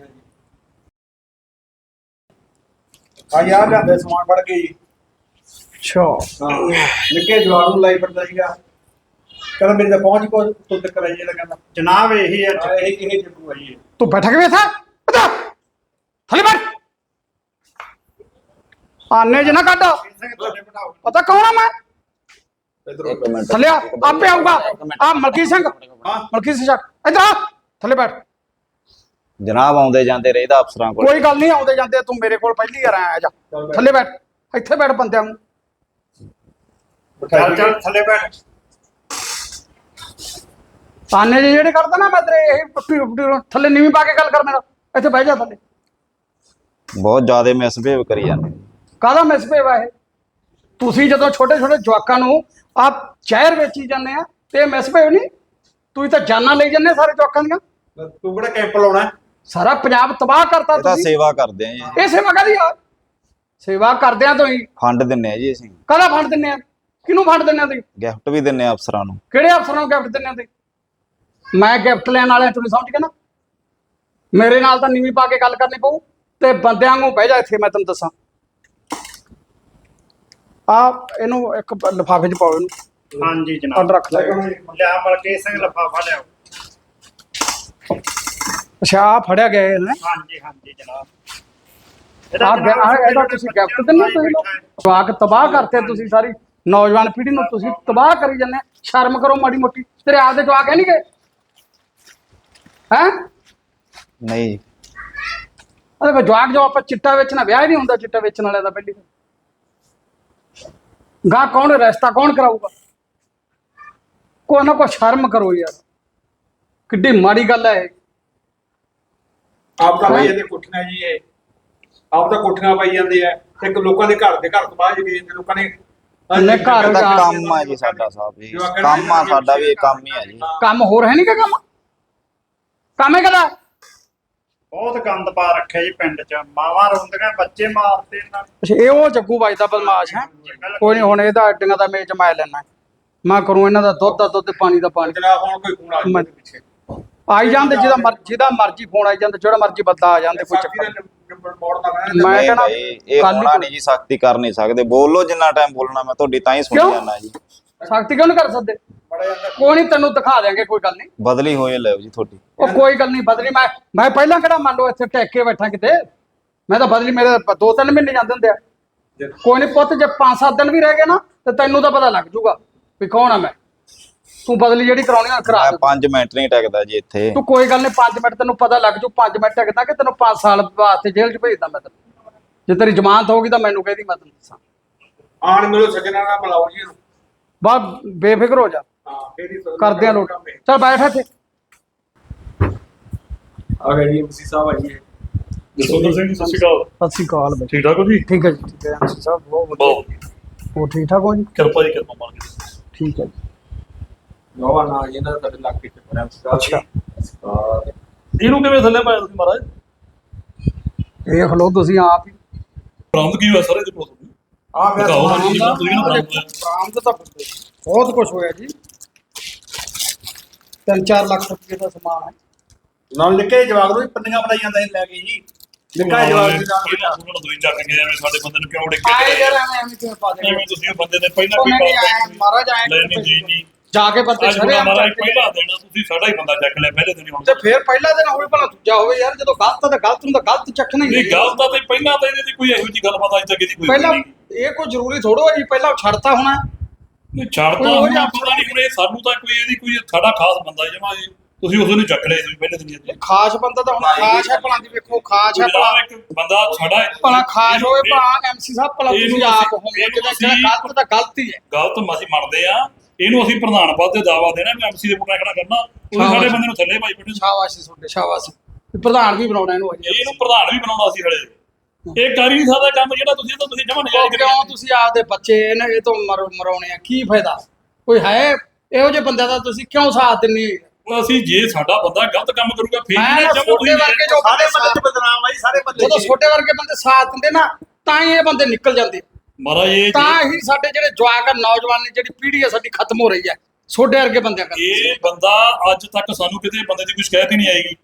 ਹਾਂ ਜੀ। ਆ ਲੈਂਦੇ ਸਮਾਨ ਫੜ ਕੇ ਜੀ। ਅੱਛਾ। ਹਾਂ। ਨਿੱਕੇ ਜਵਾਜੂ ਨੂੰ ਲਈ ਫਿਰਦਾ ਸੀਗਾ। ਕਹਿੰਦਾ ਮੇਰੇ ਤਾਂ ਪਹੁੰਚ ਕੋ ਤੂੰ ਤੱਕ ਰਹੀ ਜਿਹੜਾ ਕਹਿੰਦਾ ਜਨਾਬ ਇਹੀ ਹੈ ਇਹ ਇਹ ਜੱਗੂ ਆਈ ਹੈ। ਤੂੰ ਬੈਠਾ ਕਿਵੇਂ ਥਾ ਬਤਾ ਥੱਲੇ ਬੈਠ। ਆਨੇ ਕੱਢ ਸਿੰਘ ਤੁਹਾਡੇ ਬਣਾਓ ਪਤਾ ਕੌਣ ਆ ਮੈਂ? ਇੱਕ ਮਿੰਟ। ਥੱਲੇ ਆ ਆਪੇ ਆਊਗਾ। ਆ ਮਲਕੀ ਸਿੰਘ। ਮਲਕੀ ਸਿੰਘ ਇੱਧਰ ਆ ਥੱਲੇ ਬੈਠ। ਜਨਾਬ ਆਉਂਦੇ ਜਾਂਦੇ ਰਹਿਦਾ ਅਫਸਰਾਂ ਕੋਲ। ਕੋਈ ਗੱਲ ਨਹੀਂ ਆਉਂਦੇ ਜਾਂਦੇ ਤੂੰ ਮੇਰੇ ਕੋਲ ਪਹਿਲੀ ਵਾਰ ਆਇਆ ਜਾ। ਥੱਲੇ ਬੈਠ। ਇੱਥੇ ਬੈਠ ਬੰਦਿਆਂ ਨੂੰ। ਚੱਲ ਚੱਲ ਥੱਲੇ ਬੈਠ। ਤਾਨੇ ਜਿਹੇ ਜਿਹੜੇ ਕਰਦਾ ਨਾ ਮੈਂ ਤੇਰੇ ਇਹ ਪੱਟੀ ਪੱਟੀ ਨੂੰ ਥੱਲੇ ਨੀਵੀਂ ਪਾ ਕੇ ਗੱਲ ਕਰ ਮੇਰਾ ਇੱਥੇ ਬਹਿ ਜਾ ਥੱਲੇ। ਬਹੁਤ ਜ਼ਿਆਦਾ ਮਿਸਬਿਹੇਵ ਕਰੀ ਜਾਂਦੇ। ਕਾਹਦਾ ਮਿਸਬੇਵ ਹੈ ਇਹ? ਤੁਸੀਂ ਜਦੋਂ ਛੋਟੇ ਛੋਟੇ ਜਵਾਕਾਂ ਨੂੰ ਆਪ ਜ਼ਹਿਰ ਵੇਚੀ ਜਾਂਦੇ ਆ ਤੇ ਮਿਸਬੇਵ ਨਹੀਂ? ਤੁਸੀਂ ਤਾਂ ਜਾਨਾਂ ਲਈ ਜਾਂਦੇ ਸਾਰੇ ਜਵਾਕਾਂ ਦੀਆਂ। ਤੂੰ ਕਿਹੜਾ ਕੈਂਪ ਲਾਉਣਾ? ਸਾਰਾ ਪੰਜਾਬ ਤਬਾਹ ਕਰਤਾ ਇਹ ਤਾਂ ਤੁਸੀਂ। ਸੇਵਾ ਕਰਦੇ ਆ ਜੀ। ਇਹ ਸੇਵਾ ਕਾਹਦੀ ਆ? ਸੇਵਾ ਕਰਦੇ ਆ ਤੁਸੀਂ। ਫੰਡ ਦਿੰਨੇ ਆ ਜੀ ਅਸੀਂ। ਕਾਹਦਾ ਫੰਡ ਦਿੰਨੇ ਆ? ਕਿਹਨੂੰ ਫੰਡ ਦਿੰਨੇ ਆ ਤੁਸੀਂ? ਗਿਫਟ ਵੀ ਦਿੰਨੇ ਆ ਅਫਸਰਾਂ ਨੂੰ। ਕਿਹੜੇ ਅਫਸਰਾਂ ਨੂੰ ਗਿਫਟ ਦਿੰਨੇ ਆ ਤੁਸੀਂ? ਮੈਂ ਗਿਫਟ ਲੈਣ ਵਾਲਿਆਂ ਤੁਸੀਂ ਸਮਝ ਗਏ ਨਾ? ਮੇਰੇ ਨਾਲ ਤਾਂ ਨੀਵੀਂ ਪਾ ਕੇ ਗੱਲ ਕਰਨੀ ਪਊ ਤੇ ਬੰਦਿਆਂ ਨੂੰ ਬਹਿ ਜਾ ਇੱਥੇ ਮੈਂ ਤੈਨੂੰ ਦੱਸਾਂ। ਆ ਇਹਨੂੰ ਇੱਕ ਲਿਫਾਫੇ 'ਚ ਪਾਓ ਇਹਨੂੰ। ਹਾਂਜੀ ਜਨਾਬ। ਆਰਡਰ ਰੱਖ ਲੈ। ਲਿਆ ਮਲਕੀਤ ਸਿੰਘ ਲਫਾਫਾ ਲਿਆਓ। ਅੱਛਾ ਆ ਫੜਿਆ ਗਿਆ ਇਹ ਨੇ ਹਾਂਜੀ ਹਾਂਜੀ ਜਨਾਬ। ਆ ਇਹਦਾ ਤੁਸੀਂ ਗਿਫਟ ਦਿੰਦੇ ਤੁਸੀਂ ਲੋਕ ਜਵਾਕ ਤਬਾਹ ਕਰਤੇ ਤੁਸੀਂ ਸਾਰੀ ਨੌਜਵਾਨ ਪੀੜ੍ਹੀ ਨੂੰ। ਤੁਸੀਂ ਤਬਾਹ ਕਰੀ ਜਾਂਦੇ ਸ਼ਰਮ ਕਰੋ ਮਾੜੀ ਮੋਟੀ। ਤੇਰੇ ਆਪਦੇ ਜਵਾਕ ਹੈ ਨਹੀਂ ਗਏ ਹੈ? ਨਹੀਂ। ਅਰੇ ਜਵਾਕ ਜੋ ਆਪਾਂ ਚਿੱਟਾ ਵੇਚਣਾ ਵਿਆਹ ਹੀ ਨਹੀਂ ਹੁੰਦਾ ਚਿੱਟਾ ਵੇਚਣ ਵਾਲਿਆਂ ਦਾ ਪਹਿਲੀ ਗਾ ਕੌਣ ਰਸਤਾ ਕੌਣ ਕਰਾਊਗਾ? ਕੋਈ ਨਾ ਕੋਈ ਸ਼ਰਮ ਕਰੋ ਯਾਰ। ਕਿੱਡੀ ਮਾੜੀ ਗੱਲ ਹੈ ਇਹ। ਆਪ ਤਾਂ ਭਾਈ ਇਹਦੇ ਕੋਠੀਆਂ ਜੀ ਇਹ। ਆਪ ਤਾਂ ਕੋਠੀਆਂ ਪਾਈ ਜਾਂਦੇ ਆ। ਇੱਕ ਲੋਕਾਂ ਦੇ ਘਰ ਦੇ ਘਰ ਤੋਂ ਬਾਹਰ ਜਿਹੜੇ ਲੋਕਾਂ ਨੇ ਇੰਨੇ ਘਰ ਤਾਂ ਜਾ- ਕੰਮ ਆ ਜੀ ਸਾਡਾ ਸਾਹਿਬ ਜੀ। ਕੰਮ ਆ ਸਾਡਾ ਵੀ ਇਹ ਕੰਮ ਹੀ ਆ ਜੀ। ਕੰਮ ਹੋਰ ਹੈ ਨਹੀਂ ਕਿ ਕੰਮ? ਕੰਮ ਹੈ ਕਦਾ? ਬਹੁਤ ਗੰਦ ਪਾ ਰੱਖਿਆ ਜੀ ਪਿੰਡ 'ਚ। ਮਾਵਾਂ ਰੋਂਦੀਆਂ ਬੱਚੇ ਮਾਰਦੇ ਇਹਨਾਂ ਨੇ। ਅੱਛਾ ਇਹ ਉਹ ਜੱਗੂ ਬਾਈ ਦਾ ਬਦਮਾਸ਼ ਹੈ? ਕੋਈ ਨਹੀਂ ਹੁਣ ਇਹਦਾ ਅੱਡੀਆਂ ਦਾ ਮੇਚ ਮੈਂ ਲੈਣਾ ਮੈਂ ਕਰੂੰ ਇਹਨਾਂ ਦਾ ਦੁੱਧ ਦਾ ਦੁੱਧ ਤੇ ਪਾਣੀ ਦਾ ਪਾਣੀ। ਜਨਾਬ ਹੁਣ ਕੋਈ ਫੋਨ ਆ ਮੈਂ- ਜਾਂਦਾ ਪਿੱਛੇ। ਆਈ ਜਾਂਦੇ ਜਿਹਦਾ ਮਰਜ਼ੀ ਜਿਹਦਾ ਮਰਜ਼ੀ ਫੋਨ ਆਈ ਜਾਂਦਾ ਜਿਹੜਾ ਮਰਜ਼ੀ ਬੰਦਾ ਆ ਜਾਂਦੇ ਕੋਈ ਚੱਕਰ ਨਹੀਂ। ਨੰਬਰ ਮੈਂ ਨਹੀਂ ਕਹਿਣਾ ਭਾਈ ਇਹ ਕੱਲ੍ਹ ਹੀ ਹੋਣਾ ਨਹੀਂ ਜੀ ਸਖਤੀ ਕਰ ਨਹੀਂ ਸਕਦੇ। ਬੋਲੋ ਜਿੰਨਾ ਟਾਈਮ ਬੋਲਣਾ ਮੈਂ ਤੁਹਾਡੀ ਤਾਂ ਹੀ ਸੁਣੀ ਕਿਉਂ? ਜਾਂਦਾ ਜੀ। ਸਖਤੀ ਕਿਉਂ ਨਹੀਂ ਕਰ ਸਕਦੇ? ਕੋਈ ਨਹੀਂ ਤੈਨੂੰ ਦਿਖਾ ਦਿਆਂਗੇ ਕੋਈ ਗੱਲ ਨਹੀਂ। ਬਦਲੀ ਹੋਏ ਲਿਓ ਜੀ ਤੁਹਾਡੀ। ਉਹ ਕੋਈ ਗੱਲ ਨਹੀਂ ਬਦਲੀ। ਮੈਂ ਮੈਂ ਪਹਿਲਾਂ ਕਿਹੜਾ ਮੰਨ ਲਓ ਇੱਥੇ ਟੈਕ ਕੇ ਬੈਠਾ ਕਿਤੇ? ਮੈਂ ਤਾਂ ਬਦਲੀ ਮੇਰੇ ਦੋ ਤਿੰਨ ਮਹੀਨੇ ਜਾਂਦੇ ਹੁੰਦੇ ਆ। ਕੋਈ ਨਹੀਂ ਪੁੱਤ ਜੇ ਪੰਜ ਸੱਤ ਦਿਨ ਵੀ ਰਹਿ ਗਏ ਨਾ ਤੇ ਤੈਨੂੰ ਤਾਂ ਪਤਾ ਲੱਗ ਜੂਗਾ ਵੀ ਕੌਣ ਆ ਮੈਂ। ਤੂੰ ਬਦਲੀ ਜਿਹੜੀ ਕਰਾਉਣੀ ਆ ਕਰਾ ਮੈਂ ਦੇ। 5 ਮਿੰਟ ਨਹੀਂ ਟਿਕਦਾ ਜੀ ਇੱਥੇ। ਤੂੰ ਕੋਈ ਗੱਲ ਨਹੀਂ 5 ਮਿੰਟ ਤੈਨੂੰ ਪਤਾ ਲੱਗ ਜੂ 5 ਮਿੰਟ ਟਿਕਦਾ ਕਿ ਤੈਨੂੰ 5 ਸਾਲ ਵਾਸਤੇ ਜੇਲ੍ਹ 'ਚ ਭੇਜਦਾ ਮੈਂ ਤੈਨੂੰ। ਜੇ ਤੇਰੀ ਜ਼ਮਾਨਤ ਹੋਊਗੀ ਤਾਂ ਮੈਨੂੰ ਕਹਿਦੀ ਮੈਂ ਤੈਨੂੰ ਦੱਸਾਂ। ਆਣ ਮਿਲੋ ਸੱਜਣਾ ਨਾਲ ਬੁਲਾਓ ਜੀ ਬਾ ਬੇਫਿਕਰ ਹੋ ਜਾ। ਹਾਂ ਫੇਰ ਹੀ ਕਰਦੇ ਆ ਲੋਟ ਚੱਲ ਬੈਠ ਇੱਥੇ। ਆ ਗਿਆ ਜੀ ਮਸੀ ਸਾਹਿਬ ਆਈ ਹੈ ਜਸਵੰਦਰ ਸਿੰਘ ਜੀ ਸਤਿ ਸ਼੍ਰੀ ਅਕਾਲ। ਸਤਿ ਸ਼੍ਰੀ ਅਕਾਲ ਬਈ। ਠੀਕ ਠਾਕ ਹੋ ਜੀ? ਠੀਕ ਹੈ ਜੀ ਠੀਕ ਹੈ। ਐਮਸੀ ਸਾਹਿਬ ਬਹੁਤ ਵਧੀਆ। ਬਹੁਤ ਵਧੀਆ। ਉਹ ਠੀਕ ਠਾਕ ਹੋ ਜੀ? ਕਿਰਪਾ ਜੀ ਕਿਰਪਾ ਮਾਰ ਕੇ ਠੀਕ ਹੈ ਜੀ। ਨਵਾਂ ਨਾ ਇਹਨਾਂ ਦਾ ਤੁਹਾਡੇ ਇਲਾਕੇ ਚ ਸਾਹਿਬ ਅੱਛਾ। ਇਹਨੂੰ ਕਿਵੇਂ ਥੱਲੇ ਪਾਇਆ ਤੁਸੀਂ ਮਹਾਰਾਜ? ਦੇਖ ਲਓ ਤੁਸੀਂ ਆਪ ਹੀ। ਬਰਾਮਦ ਕੀ ਹੋਇਆ ਸਾਰੇ ਦੇ ਕੋਲ ਤੁਹਾਨੂੰ ਆ ਫਿਰ ਦਿਖਾਓ ਸਮਾਨ ਮੈਨੂੰ ਜੀ, ਤੁਸੀਂ ਨਾ ਬਰਾਮਦ ਹੋਇਆ ਬਰਾਮਦ ਤਾਂ ਬਹੁਤ ਕੁਝ ਹੋਇਆ ਜੀ। 3-4 ਲੱਖ ਰੁਪਏ ਦਾ ਸਮਾਨ ਹੈ। ਨਾਲ ਨਿੱਕੇ ਜਵਾਗ ਨੂੰ ਵੀ ਪੰਨੀਆਂ ਬਣਾਈ ਜਾਂਦਾ ਸੀ ਲੈ ਕੇ ਜੀ। ਨਿੱਕਾ ਜਵਾਗ ਨੂੰ ਦੋਈ ਚੱਕ ਕੇ ਐਵੇਂ ਸਾਡੇ ਬੰਦੇ ਨੂੰ ਕਿਉਂ ਡਿੱਕੇ ਆਏ ਯਾਰ ਐਵੇਂ ਐਵੇਂ ਕਿਉਂ ਪਾ ਦੇ ਐਵੇਂ ਤੁਸੀਂ ਉਹ ਬੰਦੇ ਨੇ ਪਹਿਲਾਂ ਵੀ ਨਹੀਂ ਆਇਆ ਮਹਾਰਾਜ ਆਇਆ ਲੈ ਨਹੀਂ ਜੀ ਨਹੀਂ ਜਾ। ਕੇ ਬੰਦੇ ਹੁਣ ਮਹਾਰਾਜ ਪਹਿਲਾਂ ਦੇਣਾ ਤੁਸੀਂ ਸਾਡਾ ਹੀ ਬੰਦਾ ਚੱਕ ਲਿਆ ਪਹਿਲੇ ਦਿਨ ਹੀ ਹੁਣ ਤੇ ਫਿਰ ਪਹਿਲਾ ਦਿਨ ਹੋਵੇ ਭਲਾ ਦੂਜਾ ਹੋਵੇ ਯਾਰ ਜਦੋਂ ਗਲਤ ਤਾਂ ਗਲਤ ਨੂੰ ਤਾਂ ਗਲਤ ਚੱਕਣਾ ਹੀ ਨਹੀਂ ਹੈ। ਗੱਲ ਤਾਂ ਤੇ ਪਹਿਲਾਂ ਤਾਂ ਇਹਦੀ ਕੋਈ ਇਹੋ ਜਿਹੀ ਗੱਲਬਾਤ ਅੱਜ ਤੱਕ ਇਹਦੀ ਕੋਈ ਪਹਿਲਾਂ ਇਹ ਕੋਈ ਜ਼ਰੂਰੀ ਥੋੜੋ ਹੈ ਜੀ ਪਹਿਲਾਂ ਛੱਡਤਾ ਹੋਣਾ। ਨਹੀਂ ਕੋਈ ਉਹ ਪਤਾ ਨਹੀਂ ਹੁਣ ਇਹ ਸਾਨੂੰ ਤਾਂ ਕੋਈ ਇਹਦੀ ਕੋਈ ਸਾਡਾ ਖਾਸ ਬੰਦਾ ਜਮਾ ਇਹ ਤੁਸੀਂ ਉਸ ਨੂੰ ਚੱਕ ਲਿਆ ਸੀ ਪਹਿਲੇ ਦਿਨ ਹੀ ਖਾਸ ਬੰਦਾ ਤਾਂ ਹੁਣ ਖਾਸ ਹੈ ਭਲਾ ਦੀ ਵੇਖੋ ਖਾਸ ਹੈ ਭਲਾ। ਇੱਕ ਬੰਦਾ ਛੜਾ ਹੈ। ਭਲਾ ਖਾਸ ਹੋਵੇ ਭਲਾ ਐਮਸੀ ਸਾਹਿਬ ਭਲਾ ਤੁਸੀਂ ਆਪ ਇਹਨੂੰ ਜਿਹੜਾ ਗਲਤ ਤਾਂ ਗਲਤ ਹੀ ਹੈ। ਗਲਤ ਅਸੀਂ ਮੰਨਦੇ ਆ ਇਹਨੂੰ ਅਸੀਂ ਪ੍ਰਧਾਨ ਪਦ ਤੇ ਦਾਵਾ ਦੇਣਾ ਵੀ ਐਮਸੀ ਦੇ ਵੋਟਾਂ ਖੜਾ ਕਰਨਾ। ਸ਼ਾਬਾਸ਼। ਸਾਡੇ ਬੰਦੇ ਨੂੰ ਥੱਲੇ ਭਾਈ ਬੈਠੇ ਸ਼ਾਬਾਸ਼ ਜੀ ਤੁਹਾਡੇ ਸ਼ਾਬਾਸ਼। ਪ੍ਰਧਾਨ ਵੀ ਬਣਾਉਣਾ ਇਹਨੂੰ ਅਸੀਂ। ਇਹਨੂੰ ਪ੍ਰਧਾਨ ਵੀ ਬਣਾਉਣਾ ਸੀ ਹਲੇ ਇਹ ਕਰ ਹੀ ਨਹੀਂ ਸਕਦਾ ਕੰਮ ਜਿਹੜਾ ਤੁਸੀਂ ਤਾਂ ਤੁਸੀਂ ਜਮਾ ਨਜਾਇਜ਼ ਕਿਉਂ ਤੁਸੀਂ ਆਪਦੇ ਬੱਚੇ ਇਹਨਾਂ ਇਹ ਤੋਂ ਮਰ- ਮਰਾਉਣੇ ਆ? ਕੀ ਫਾਇਦਾ? ਕੋਈ ਹੈ? ਇਹੋ ਜਿਹੇ ਬੰਦਿਆਂ ਦਾ ਤੁਸੀਂ ਕਿਉਂ ਸਾਥ ਦਿੰਦੇ ਅਸੀਂ ਜੇ ਸਾਡਾ ਬੰਦਾ ਗਲਤ ਕੰਮ ਕਰੂਗਾ ਫਿਰ ਮੈਂ ਨਾ ਜਮਾਂ ਛੋਟੇ ਤੁਸੀਂ ਵਰਗੇ ਜੋ ਸਾਰੇ ਬੰਦੇ ਚ ਬਦਨਾਮ ਆਈ ਸਾਰੇ ਮੱਲੇ ਜਦੋਂ ਛੋਟੇ ਵਰਗੇ ਬੰਦੇ ਸਾਥ ਦਿੰਦੇ ਨਾ ਤਾਂ ਹੀ ਇਹ ਬੰਦੇ ਨਿਕਲ ਜਾਂਦੇ। ਮਹਾਰਾਜ ਇਹ ਤਾਂ ਹੀ ਸਾਡੇ ਜਿਹੜੇ ਜਵਾਕ ਨੌਜਵਾਨੀ ਜਿਹੜੀ ਪੀੜ੍ਹੀ ਆ ਸਾਡੀ ਖਤਮ ਹੋ ਰਹੀ ਹੈ ਛੋਟੇ ਵਰਗੇ ਬੰਦਿਆਂ ਕਰਕੇ। ਇਹ ਬੰਦਾ ਅੱਜ ਤੱਕ ਸਾਨੂੰ ਕਿਤੇ ਬੰਦੇ ਦੀ ਕੋਈ ਸ਼ਿਕਾਇਤ ਹੀ ਨਹੀਂ ਆਏਗੀ।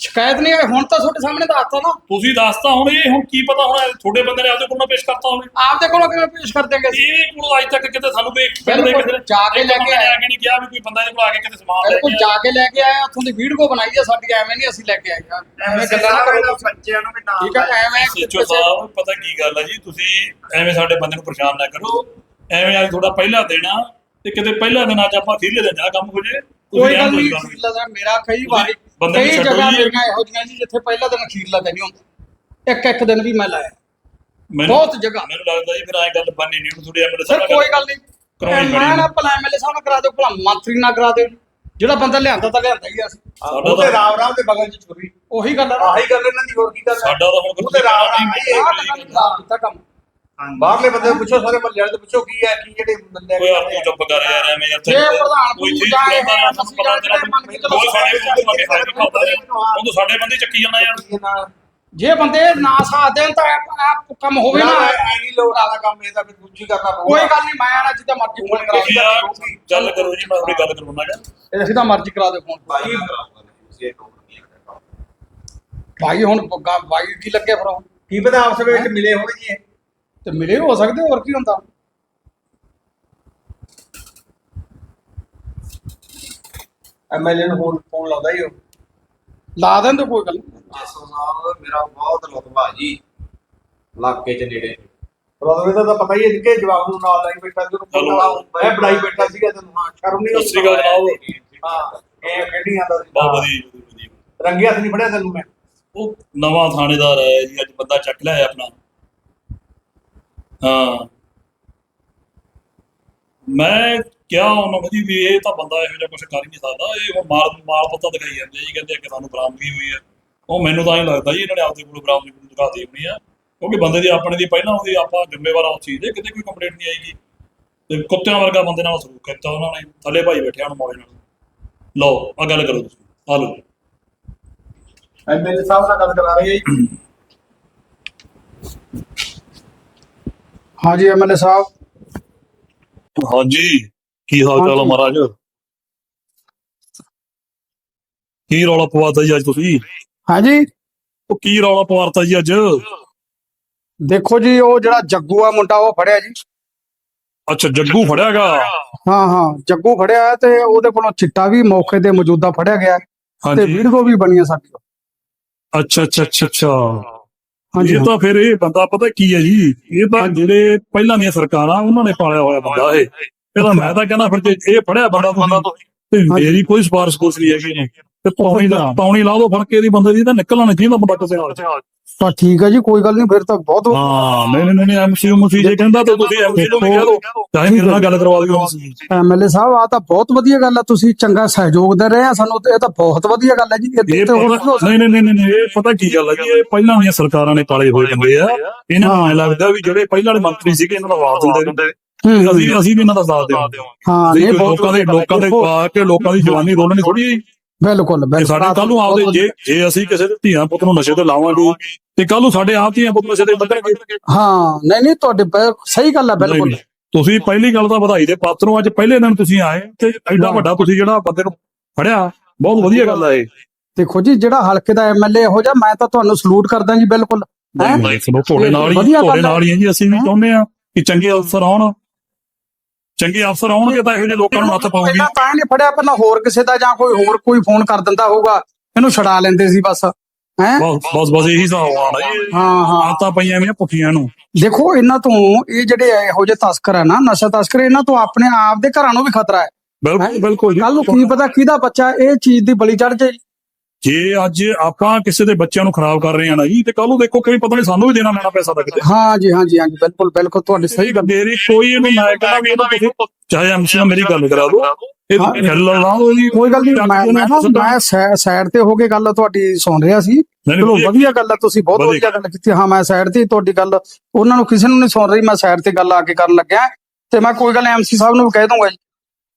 ਸ਼ਿਕਾਇਤ ਨਹੀਂ ਆਈ ਹੁਣ ਤਾਂ ਤੁਹਾਡੇ ਸਾਹਮਣੇ ਦੱਸਤਾ ਨਾ। ਤੁਸੀਂ ਦੱਸਤਾ ਹੁਣ ਇਹ ਹੁਣ ਕੀ ਪਤਾ ਹੁਣ ਤੁਹਾਡੇ ਬੰਦੇ ਨੇ ਆਪਦੇ ਕੋਲ ਨਾ ਪੇਸ਼ ਕਰਤਾ ਹੋਵੇ। ਆਪਦੇ ਕੋਲੋਂ ਕਿਵੇਂ ਪੇਸ਼ ਕਰ ਦੇਂਗੇ ਅਸੀਂ? ਇਹ ਕੋਲ ਅੱਜ ਤੱਕ ਕਿਤੇ ਸਾਨੂੰ ਕੋਈ ਪਿੰਡ ਦੇ ਕਿਸੇ ਨੇ ਜਾ ਕੇ ਲੈ ਕੇ ਆ ਕੇ ਨਹੀਂ ਕਿਹਾ ਵੀ ਕੋਈ ਬੰਦਾ ਇਹਦੇ ਕੋਲ ਆ ਕੇ ਕਿਤੇ ਸਮਾਨ ਲੈ ਕੇ ਜਾ ਕੇ ਲੈ ਕੇ ਆਏ ਉੱਥੋਂ ਦੀ ਵੀਡੀਓ ਬਣਾਈ ਆ ਸਾਡੀ ਐਵੇਂ ਨਹੀਂ ਅਸੀਂ ਲੈ ਕੇ ਆਏ। ਯਾਰ। ਐਵੇਂ ਗੱਲਾਂ ਨਾ ਕਰੋ। ਤੁਸੀਂ। ਬੱਚਿਆਂ ਨੂੰ ਵੀ ਨਾਮ ਠੀਕ ਹੈ ਐਵੇਂ ਸੱਚੋ ਸਾਹਿਬ ਪਤਾ ਕੀ ਗੱਲ ਹੈ ਜੀ ਤੁਸੀਂ ਐਵੇਂ ਸਾਡੇ ਬੰਦੇ ਨੂੰ ਪਰੇਸ਼ਾਨ ਨਾ ਕਰੋ। ਐਵੇਂ ਅੱਜ ਤੁਹਾਡਾ ਪਹਿਲਾ ਦੇਣਾ ਤੇ ਕਿਤੇ ਪਹਿਲਾ ਦਿਨ ਅੱਜ ਆਪਾਂ ਖੀਲੇ ਦਿਨ ਜਾ ਕੰਮ ਹੋ ਜੇ। ਕੋਈ ਗੱਲ ਨਹੀਂ ਮੇਰਾ ਕਈ ਵਾਰੀ ਬੰਦੇ ਨੂੰ ਕਈ ਛੱਡੋ ਜਗ੍ਹਾ ਜੀ। ਮੇਰੀਆਂ ਇਹੋ ਜਿਹੀਆਂ ਜੀ ਜਿੱਥੇ ਪਹਿਲਾ ਦਿਨ ਅਖੀਰਲਾ ਦਿਨ ਹੀ ਹੁੰਦਾ। ਇੱਕ ਇੱਕ ਦਿਨ ਵੀ ਮੈਂ ਲਾਇਆ। ਮੈਨੂੰ- ਬਹੁਤ ਜਗ੍ਹਾ। ਮੈਨੂੰ ਲੱਗਦਾ ਜੀ ਫਿਰ ਐਂ ਗੱਲ ਬਣਨੀ ਨਹੀਂ ਥੋੜੀ ਐਮਐਲਏ ਸਰ ਕੋਈ ਗੱਲ ਨਹੀਂ। ਕਰਾਉਣੀ ਮੈਂ ਪੈਣੀ। ਨਾ ਭਲਾ ਐਮਐਲਏ ਸਾਹਿਬ ਨਾਲ ਕਰਾ ਦਿਓ ਭਲਾ ਮੰਤਰੀ ਨਾਲ ਕਰਾ ਦਿਓ। ਜਿਹੜਾ ਬੰਦਾ ਲਿਆਂਦਾ ਤਾਂ ਲਿਆਂਦਾ ਹੀ ਆ ਅਸੀਂ। ਸਾਡਾ ਉਹਦੇ ਤਾਂ ਰਾਮ ਰਾਮ ਦੇ ਬਗਲ ਚ ਛੁਰੀ ਉਹੀ ਗੱਲ ਆ ਨਾ। ਆਹੀ ਗੱਲ ਇਹਨਾਂ ਦੀ ਹੋਰ ਕੀ ਗੱਲ ਹੈ ਸਾਡਾ ਤਾਂ ਹੁਣ ਉਹਦੇ ਰਾਮ ਰਾਮ ਆਈ ਆਹ ਤਾਂ ਕੰਮ। ਬਾਹਰਲੇ ਬੰਦੇ ਨੂੰ ਪੁੱਛੋ ਸਾਰੇ ਮੱਲੇ ਵਾਲੇ ਤੋਂ ਪੁੱਛੋ ਕੀ ਹੈ ਕੀ ਜਿਹੜੇ ਬੰਦੇ ਕੋਈ ਆਪੂ ਚੁੱਪ ਕਰ ਯਾਰ ਐਵੇਂ ਯਾਰ ਜੇ ਪ੍ਰਧਾਨ ਕੋਈ ਨੂੰ ਚੀਜ਼ ਜਾਏ ਕਰਦਾ ਹੈ, ਸਾਨੂੰ ਪਤਾ ਤੇਰਾ ਮੰਨ ਕੇ ਚਲੋ ਕੋਈ ਸਾਡੇ ਕੋਲ ਕੋਈ ਹੈ ਨਹੀਂ ਪਤਾ ਉਹ ਤਾਂ ਸਾਡੇ ਬੰਦੇ ਚੱਕੀ ਜਾਂਦਾ ਯਾਰ। ਜੇ ਬੰਦੇ ਨਾ ਸਾਥ ਦੇਣ ਤਾਂ ਆਪ ਆਪ ਕੰਮ ਹੋਵੇ ਨਾ। ਐ ਨਹੀਂ ਲੋੜ ਆਦਾ ਕੰਮ ਇਹਦਾ ਫਿਰ ਦੂਜੀ ਕਰਨਾ ਪਊਗਾ ਕੋਈ ਗੱਲ ਨਹੀਂ ਮੈਂ ਆਣਾ ਜਿੱਦਾਂ ਮਰਜ਼ੀ ਫੋਨ ਕਰਾ ਯਾਰ ਗੱਲ ਕਰੋ ਜੀ ਮੈਂ ਆਪਣੀ ਗੱਲ ਕਰਵਾਉਣਾ ਗਾ ਦਿਓ ਜਿੱਦਾਂ ਮਰਜ਼ੀ ਕਰਾ ਦਿਓ ਫੋਨ ਭਾਈ ਭਾਈ ਹੁਣ ਭਾਈ ਕੀ ਲੱਗੇ ਫਿਰ? ਕੀ ਪਤਾ ਆਪਸ ਵਿੱਚ ਮਿਲੇ ਹੋਣ ਜੀ ਇਹ। ਤੇ ਮਿਲੇ ਹੋ ਸਕਦੇ ਹੋਰ ਕੀ ਹੁੰਦਾ? ਐਮਐਲਏ ਨੂੰ ਫੋਨ ਫੋਨ ਲਾਉਂਦਾ ਹੀ ਉਹ। ਲਾ ਤੇ ਕੋਈ ਗੱਲ ਨਹੀਂ। ਜਸੋ ਸਾਹਿਬ ਮੇਰਾ ਬਹੁਤ ਲਤਬਾ ਜੀ ਇਲਾਕੇ ਚ ਨੇੜੇ। ਰੋਦਵੇ ਦਾ ਤਾਂ ਪਤਾ ਹੀ ਹੈ ਕਿ ਜਵਾਬ ਨੂੰ ਨਾਲ ਲਾਈ ਬੈਠਾ ਉਹਨੂੰ ਚਲੋ। ਮੈਂ ਬਣਾਈ ਬੈਠਾ ਸੀਗਾ ਤੈਨੂੰ ਹਾਂ ਸ਼ਰਮ ਨਹੀਂ ਸਤਿ ਸ਼੍ਰੀ ਅਕਾਲ ਜਨਾਬ ਹਾਂ ਇਹ ਕਿਹੜੀ ਆਂਦਾ ਬਹੁਤ ਵਧੀਆ। ਰੰਗੇ ਹੱਥ ਨਹੀਂ ਫੜਿਆ ਤੈਨੂੰ ਮੈਂ। ਉਹ ਨਵਾਂ ਥਾਣੇਦਾਰ ਆਇਆ ਜੀ ਅੱਜ ਬੰਦਾ ਚੱਕ ਲਿਆ ਆਪਣਾ। ਹਾਂ। ਮੈਂ ਕਿਹਾ ਉਹਨਾਂ ਨੂੰ ਜੀ ਵੀ ਇਹ ਤਾਂ ਬੰਦਾ ਇਹੋ ਜਿਹਾ ਕੁਝ ਕਰ ਹੀ ਨਹੀਂ ਸਕਦਾ। ਇਹ ਹੁਣ ਮਾਲ ਮਾਲ ਪਤਾ ਦਿਖਾਈ ਜਾਂਦੇ ਜੀ, ਕਹਿੰਦੇ ਕਿ ਸਾਨੂੰ ਬਰਾਮਦਗੀ ਹੋਈ ਹੈ ਉਹ ਮੈਨੂੰ ਤਾਂ ਇਹ ਲੱਗਦਾ ਜੀ, ਇਹਨਾਂ ਨੇ ਆਪਦੇ ਕੋਲ ਬਰਾਮਦਗੀ ਨੂੰ ਦਿਖਾ ਦੇ ਹੋਣੀ ਆ। ਕਿਉਂਕਿ ਬੰਦੇ ਦੀ ਆਪਣੇ ਦੀ ਪਹਿਲਾਂ ਉਹਦੀ ਆਪਾਂ ਜ਼ਿੰਮੇਵਾਰ ਆ ਉਸ ਚੀਜ਼ ਦੇ, ਕਿਤੇ ਕੋਈ ਕੰਪਲੇਂਟ ਨਹੀਂ ਆਏਗੀ। ਤੇ ਕੁੱਤਿਆਂ ਵਰਗਾ ਬੰਦੇ ਨਾਲ ਸਲੂਕ ਕੀਤਾ ਉਹਨਾਂ ਨੇ। ਥੱਲੇ ਭਾਈ ਬੈਠਿਆ ਹੁਣ ਮੌਜ ਨਾਲ। ਲਓ ਆ ਗੱਲ ਕਰੋ ਤੁਸੀਂ। ਆ ਲਓ ਐਮਐਲਏ ਸਾਹਿਬ ਨਾਲ ਗੱਲ ਕਰਾ ਰਹੀ ਹੈ ਹਾਂਜੀ ਐਮਐਲਏ ਸਾਹਿਬ। ਹਾਂਜੀ ਕੀ ਹਾਲ ਚਾਲ ਆ ਹਾਂਜੀ। ਮਹਾਰਾਜ? ਕੀ ਰੌਲਾ ਪਵਾਤਾ ਜੀ ਅੱਜ ਤੁਸੀਂ? ਹਾਂਜੀ। ਉਹ ਕੀ ਰੌਲਾ ਪਵਾਤਾ ਜੀ ਅੱਜ? ਦੇਖੋ ਜੀ ਉਹ ਜਿਹੜਾ ਜੱਗੂ ਆ ਮੁੰਡਾ ਉਹ ਫੜਿਆ ਜੀ। ਅੱਛਾ ਜੱਗੂ ਫੜਿਆਗਾ? ਹਾਂ ਹਾਂ ਜੱਗੂ ਫੜਿਆ ਹੈ ਤੇ ਉਹਦੇ ਕੋਲੋਂ ਚਿੱਟਾ ਵੀ ਮੌਕੇ ਤੇ ਮੌਜੂਦਾ ਫੜਿਆ ਗਿਆ। ਹੈ ਤੇ ਹਾਂਜੀ। ਵੀਡੀਓ ਵੀ ਬਣੀਆਂ ਸਾਡੀ ਅੱਛਾ ਅੱਛਾ ਅੱਛਾ ਅੱਛਾ। ਹਾਂਜੀ ਇਹ ਤਾਂ ਫਿਰ ਇਹ ਬੰਦਾ ਪਤਾ ਕੀ ਹੈ ਜੀ? ਇਹ ਤਾਂ ਜਿਹੜੇ ਪਹਿਲਾਂ ਦੀਆਂ ਸਰਕਾਰਾਂ ਉਹਨਾਂ ਨੇ ਪਾਲਿਆ ਹੋਇਆ ਬੰਦਾ ਇਹ। ਇਹਦਾ ਮੈਂ ਤਾਂ ਕਹਿੰਦਾ ਫਿਰ ਜੇ ਇਹ ਫੜਿਆ ਬੰਦਾ ਤੁਸੀਂ ਤੇ ਮੇਰੀ ਕੋਈ ਸਿਫਾਰਿਸ਼ ਕੁਛ ਨਹੀਂ ਹੈਗੀ ਜੀ। ਤੇ ਪੌਣੀ ਲਾ ਪੌਣੀ ਲਾ ਦੋ ਫੜ ਕੇ ਦੀ ਬੰਦੇ ਦੀ ਤਾਂ ਨਿਕਲਣਾ ਨਹੀਂ ਚਾਹੀਦਾ ਬੰਦਾ ਕਿਸੇ ਨਾਲ। ਤਾਂ ਠੀਕ ਹੈ ਜੀ ਕੋਈ ਗੱਲ ਨਹੀਂ ਫਿਰ ਤਾਂ ਬਹੁਤ ਹਾਂ ਨਹੀਂ ਨਹੀਂ ਨਹੀਂ ਐਮਸੀ ਮੁਸੀ ਜੇ ਕਹਿੰਦਾ ਤਾਂ ਤੁਸੀਂ ਐਮਸੀ ਨੂੰ ਕਹਿ ਦਿਓ ਚਾਹੇ ਮੇਰੇ ਨਾਲ ਗੱਲ ਕਰਵਾ ਦਿਓ। ਐਮਐਲਏ ਸਾਹਿਬ ਆ ਤਾਂ ਬਹੁਤ ਵਧੀਆ ਗੱਲ ਆ ਤੁਸੀਂ ਚੰਗਾ ਸਹਿਯੋਗ ਦੇ ਰਹੇ ਆ ਸਾਨੂੰ ਤੇ ਇਹ ਤਾਂ ਬਹੁਤ ਵਧੀਆ ਗੱਲ ਹੈ ਜੀ ਇਹ ਨਹੀਂ ਨਹੀਂ ਨਹੀਂ ਨਹੀਂ ਇਹ ਪਤਾ ਕੀ ਗੱਲ ਹੈ ਜੀ ਇਹ ਪਹਿਲਾਂ ਦੀਆਂ ਸਰਕਾਰਾਂ ਨੇ ਪਾਲੇ ਹੋਏ ਹੁੰਦੇ ਆ। ਇਹਨਾਂ ਨੂੰ ਐਂ ਲੱਗਦਾ ਵੀ ਜਿਹੜੇ ਪਹਿਲਾਂ ਵਾਲੇ ਮੰਤਰੀ ਸੀਗੇ ਇਹਨਾਂ ਦਾ ਵਾਰ ਦਿੰਦੇ ਨੇ। ਹੂੰ, ਅਸੀਂ ਅਸੀਂ ਵੀ ਇਹਨਾਂ ਦਾ ਸਾਥ ਦੇਵਾਂਗੇ। ਹਾਂ ਲੋਕਾਂ ਦੇ ਲੋਕਾਂ ਦੇ ਪਾ ਕੇ ਲੋਕਾਂ ਦੀ ਜਵਾਨੀ ਰੋਲਣੀ ਥੋੜੀ ਬਿਲਕੁਲ ਬਿਲਕੁਲ। ਸਾਡੇ ਕੱਲ ਨੂੰ ਆਪਦੇ ਜੇ ਜੇ ਅਸੀਂ ਕਿਸੇ ਦੇ ਧੀਆਂ ਪੁੱਤ ਨੂੰ ਨਸ਼ੇ ਤੇ ਲਾਵਾਂਗੇ ਤੇ ਕੱਲ ਨੂੰ ਸਾਡੇ ਆਪ ਧੀਆਂ ਪੁੱਤ ਨਸ਼ੇ ਤੇ ਲੱਗਣਗੇ ਹਾਂ ਨਹੀਂ ਨਹੀਂ ਤੁਹਾਡੇ ਸਹੀ ਗੱਲ ਆ ਬਿਲਕੁਲ। ਤੁਸੀਂ ਪਹਿਲੀ ਗੱਲ ਤਾਂ ਵਧਾਈ ਦੇ ਪਾਤਰੋਂ ਅੱਜ ਪਹਿਲੇ ਦਿਨ ਤੁਸੀਂ ਆਏ ਤੇ ਐਡਾ ਵੱਡਾ ਤੁਸੀਂ ਜਿਹੜਾ ਬੰਦੇ ਨੂੰ ਫੜਿਆ ਬਹੁਤ ਵਧੀਆ ਗੱਲ ਆ ਇਹ। ਦੇਖੋ ਜੀ ਜਿਹੜਾ ਹਲਕੇ ਦਾ ਐਮਐਲਏ ਇਹੋ ਜਿਹਾ ਮੈਂ ਤਾਂ ਤੁਹਾਨੂੰ ਸਲੂਟ ਕਰਦਾ ਜੀ ਬਿਲਕੁਲ। ਹੈਂ? ਤੁਹਾਡੇ ਨਾਲ ਹੀ ਤੁਹਾਡੇ ਹੈ। ਨਾਲ ਹੀ ਹੈ ਜੀ ਅਸੀਂ ਵੀ ਚਾਹੁੰਦੇ ਆ ਕਿ ਚੰਗੇ ਅਫਸਰ ਆਉਣ। ਚੰਗੇ ਅਫਸਰ ਆਉਣਗੇ ਤਾਂ ਇਹੋ ਜਿਹੇ ਲੋਕਾਂ ਨੂੰ ਹੱਥ ਪਾਉਣਗੇ। ਪਹਿਲਾਂ ਤਾਂ ਨਹੀਂ ਫੜਿਆ ਪਹਿਲਾਂ ਹੋਰ ਕਿਸੇ ਦਾ ਜਾਂ ਕੋਈ ਹੋਰ ਕੋਈ ਫੋਨ ਕਰ ਦਿੰਦਾ ਹੋਊਗਾ ਇਹਨੂੰ ਛਡਾ ਲੈਂਦੇ ਸੀ ਬਸ ਹੈ? ਬਸ ਬਸ ਬਸ ਇਹੀ ਹਿਸਾਬ ਆਣਾ ਹਾਂ ਹਾਂ। ਆਤਾ ਪਈਆਂ ਐਵੇਂ ਪੁੱਠੀਆਂ ਨੂੰ। ਦੇਖੋ ਇਹਨਾਂ ਤੋਂ ਇਹ ਜਿਹੜੇ ਇਹੋ ਜਿਹੇ ਤਸਕਰ ਆ ਨਾ ਨਸ਼ਾ ਤਸਕਰ ਇਹਨਾਂ ਤੋਂ ਆਪਣੇ ਆਪ ਦੇ ਘਰਾਂ ਨੂੰ ਵੀ ਖਤਰਾ ਹੈ। ਬਿਲਕੁਲ ਬਿਲਕੁਲ ਕੱਲ ਨੂੰ ਕੀ ਪਤਾ ਕਿਹਦਾ ਬੱਚਾ ਇਹ ਚੀਜ਼ ਦੀ ਬਲੀ ਚੜ ਜਾਏ ਜੇ ਅੱਜ ਆਪਾਂ ਕਿਸੇ ਦੇ ਬੱਚਿਆਂ ਨੂੰ ਖਰਾਬ ਕਰ ਰਹੇ ਆ ਨਾ ਜੀ ਤੇ ਕੱਲ ਨੂੰ ਦੇਖੋ ਕਿਵੇਂ ਪਤਾ ਨਹੀਂ ਸਾਨੂੰ ਵੀ ਦੇਣਾ ਲੈਣਾ ਪੈਸਾ ਲੱਗਦਾ ਹਾਂ ਜੀ ਹਾਂ ਜੀ ਹਾਂ ਜੀ ਬਿਲਕੁਲ ਬਿਲਕੁਲ ਤੁਹਾਡੀ ਸਹੀ ਗੱਲ। ਮੇਰੀ ਕੋਈ ਇਹਨੂੰ ਮੈਂ ਕਹਿੰਦਾ ਵੀ ਇਹਦਾ ਤੁਸੀਂ ਚਾਹੇ ਐਮਸੀ ਨਾਲ ਮੇਰੀ ਗੱਲ ਕਰਾ ਦਿਓ। ਇਹ ਗੱਲ ਲਾਓ ਜੀ। ਕੋਈ ਗੱਲ ਨਹੀਂ ਮੈਂ ਮੈਂ ਨਾ- ਮੈਂ ਸਾਈਡ ਤੇ ਹੋ ਕੇ ਗੱਲ ਤੁਹਾਡੀ ਸੁਣ ਰਿਹਾ ਸੀ। ਚਲੋ ਵਧੀਆ- ਗੱਲ ਹੈ ਤੁਸੀਂ ਬਹੁਤ ਵਧੀਆ। ਗੱਲ ਕੀਤੀ। ਹਾਂ ਮੈਂ ਸਾਈਡ ਤੇ ਹੀ ਤੁਹਾਡੀ ਗੱਲ ਉਹਨਾਂ ਨੂੰ ਕਿਸੇ ਨੂੰ ਨਹੀਂ ਸੁਣ ਰਹੀ ਮੈਂ ਸਾਈਡ ਤੇ ਗੱਲ ਆ ਕੇ ਕਰਨ ਲੱਗਿਆ। ਤੇ ਮੈਂ ਕੋਈ ਗੱਲ ਐਮਸੀ ਸਾਹਿਬ ਨੂੰ ਵੀ ਕਹਿ ਦੂੰਗਾ ਜੀ।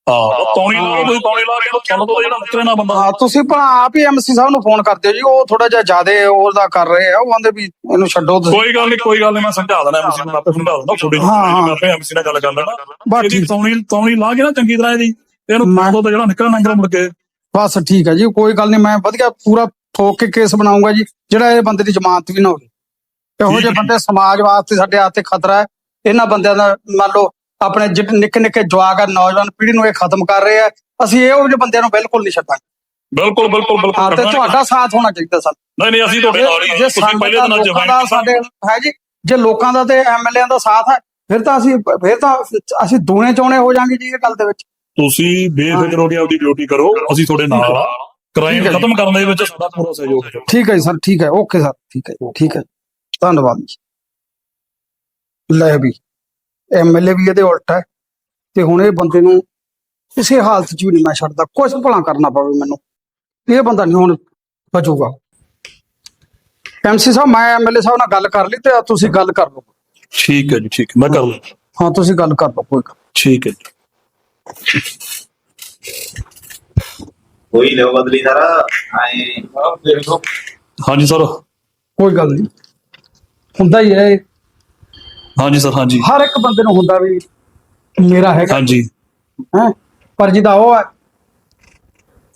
ਹਾਂ ਤੌਣੀ ਲਾ ਕੋਈ ਤੌਣੀ ਲਾ ਕੇ ਚੱਲ ਤੋਂ ਜਿਹੜਾ ਨਿਕਲੇ ਨਾ ਬੰਦਾ ਹਾਂ ਤੁਸੀਂ ਪਰ ਆਪ ਹੀ ਐਮਸੀ ਸਾਹਿਬ ਨੂੰ ਫੋਨ ਕਰਦੇ ਹੋ ਜੀ ਉਹ ਥੋੜਾ ਜਿਹਾ ਜ਼ਿਆਦਾ ਉਹਦਾ ਕਰ ਰਹੇ ਆ ਉਹ ਕਹਿੰਦੇ ਵੀ ਇਹਨੂੰ ਛੱਡੋ ਤੁਸੀਂ ਕੋਈ ਗੱਲ ਨਹੀਂ ਕੋਈ ਗੱਲ ਨਹੀਂ ਮੈਂ ਸਮਝਾ ਦੇਣਾ ਐਮਸੀ ਨੂੰ ਆਪੇ ਸਮਝਾ ਦਿੰਦਾ ਛੋਟੇ। ਮੈਂ ਆਪੇ ਐਮਸੀ ਨਾਲ ਗੱਲ ਕਰ ਲੈਣਾ ਬਸ ਇਹਦੀ। ਤੌਣੀ ਤੌਣੀ ਲਾ ਕੇ ਨਾ ਚੰਗੀ ਤਰ੍ਹਾਂ ਇਹਦੀ ਇਹਨੂੰ ਮੈਂ- ਮਾਦੋ ਤਾਂ ਜਿਹੜਾ ਨਿਕਲਣਾ ਨਿਕਲ ਮੁੜ ਕੇ ਬਸ ਠੀਕ ਹੈ ਜੀ ਕੋਈ ਗੱਲ ਨਹੀਂ ਮੈਂ ਵਧੀਆ ਪੂਰਾ ਠੋਕ ਕੇ ਕੇਸ ਬਣਾਉਂਗਾ ਜੀ ਜਿਹੜਾ ਇਹ ਬੰਦੇ ਦੀ ਜ਼ਮਾਨਤ ਵੀ ਨਾ ਹੋਵੇ ਇਹੋ ਜਿਹੇ। ਬੰਦੇ ਸਮਾਜ ਵਾਸਤੇ ਸਾਡੇ ਹੱਥ ਤੇ ਖਤਰਾ ਹੈ ਇਹਨਾਂ ਬੰਦਿਆਂ ਦਾ ਮੰਨ ਲਓ ਆਪਣੇ ਜਿਹੜੇ ਨਿੱਕੇ ਨਿੱਕੇ ਜਵਾਕ ਆ ਨੌਜਵਾਨ ਪੀੜ੍ਹੀ ਨੂੰ ਇਹ ਖਤਮ ਕਰ ਰਹੇ ਆ। ਅਸੀਂ ਇਹੋ ਜਿਹੇ ਬੰਦਿਆਂ ਨੂੰ ਬਿਲਕੁਲ ਨਹੀਂ ਛੱਡਾਂਗੇ ਬਿਲਕੁਲ ਬਿਲਕੁਲ ਹਾਂ ਬਿਲਕੁਲ ਤੇ। ਤੁਹਾਡਾ ਸਾਥ ਹੋਣਾ ਚਾਹੀਦਾ ਸਾਨੂੰ। ਨਹੀਂ ਨਹੀਂ ਅਸੀਂ ਤੁਹਾਡੇ ਨਾਲ ਹੀ ਤੁਸੀਂ ਪਹਿਲੇ ਦਿਨਾਂ ਦਾ ਜਵਾਨ ਸਾਡੇ ਹੈ ਜੀ ਜੇ ਲੋਕਾਂ ਦਾ ਤੇ ਐਮਐਲਏਆਂ ਦਾ ਸਾਥ ਹੈ ਫਿਰ ਤਾਂ ਅਸੀਂ ਫਿਰ ਤਾਂ ਅਸੀਂ ਦੂਣੇ ਚੌਣੇ ਹੋ ਜਾਾਂਗੇ ਜੀ ਇਹ ਗੱਲ ਦੇ ਵਿੱਚ। ਤੁਸੀਂ ਬੇਫਿਕਰ ਹੋ। ਕੇ ਆਪਦੀ ਡਿਊਟੀ ਕਰੋ ਅਸੀਂ ਤੁਹਾਡੇ ਨਾਲ ਆ। ਕ੍ਰਾਈਮ। ਖਤਮ ਕਰਨ ਦੇ ਵਿੱਚ ਸਾਡਾ ਪੂਰਾ ਸਹਿਯੋਗ ਹੈ ਠੀਕ ਹੈ ਜੀ ਸਰ ਠੀਕ ਹੈ ਓਕੇ ਸਰ ਠੀਕ ਹੈ ਠੀਕ ਹੈ ਧੰਨਵਾਦ ਜੀ। ਲੈ ਵੀ। ਐਮਐਲਏ ਵੀ ਇਹਦੇ ਉਲਟ ਹੈ ਤੇ ਹੁਣ ਇਹ ਬੰਦੇ ਨੂੰ ਕਿਸੇ ਹਾਲਤ 'ਚ ਵੀ ਨਹੀਂ ਮੈਂ ਛੱਡਦਾ ਕੁਝ ਭਲਾ ਕਰਨਾ ਪਵੇ ਮੈਨੂੰ। ਇਹ ਬੰਦਾ ਨਹੀਂ ਹੁਣ ਬਚੂਗਾ ਐਮਸੀ ਸਾਹਿਬ ਮੈਂ ਐਮਐਲਏ ਸਾਹਿਬ ਨਾਲ ਗੱਲ ਕਰ ਲਈ ਤੇ ਤੁਸੀਂ ਗੱਲ ਕਰ ਲਓ। ਠੀਕ ਹੈ ਜੀ ਠੀਕ ਹੈ। ਮੈਂ ਕਰ ਲਵਾਂ ਹਾਂ ਤੁਸੀਂ ਗੱਲ ਕਰ ਲਓ ਕੋਈ ਗੱਲ ਠੀਕ ਹੈ ਜੀ। ਕੋਈ ਲਿਓ ਬਦਲੀ ਸਾਰਾ ਆਏ। ਦੇਖ ਲਓ ਹਾਂਜੀ ਸਰ। ਕੋਈ ਗੱਲ ਨਹੀਂ। ਹੁੰਦਾ ਹੀ ਹੈ। ਹਾਂਜੀ ਸਰ ਹਾਂਜੀ। ਹਰ ਇੱਕ ਬੰਦੇ ਨੂੰ ਹੁੰਦਾ ਵੀ ਮੇਰਾ ਹੈਗਾ। ਹਾਂਜੀ। ਹੈ? ਪਰ ਜਿਹਦਾ ਉਹ ਹੈ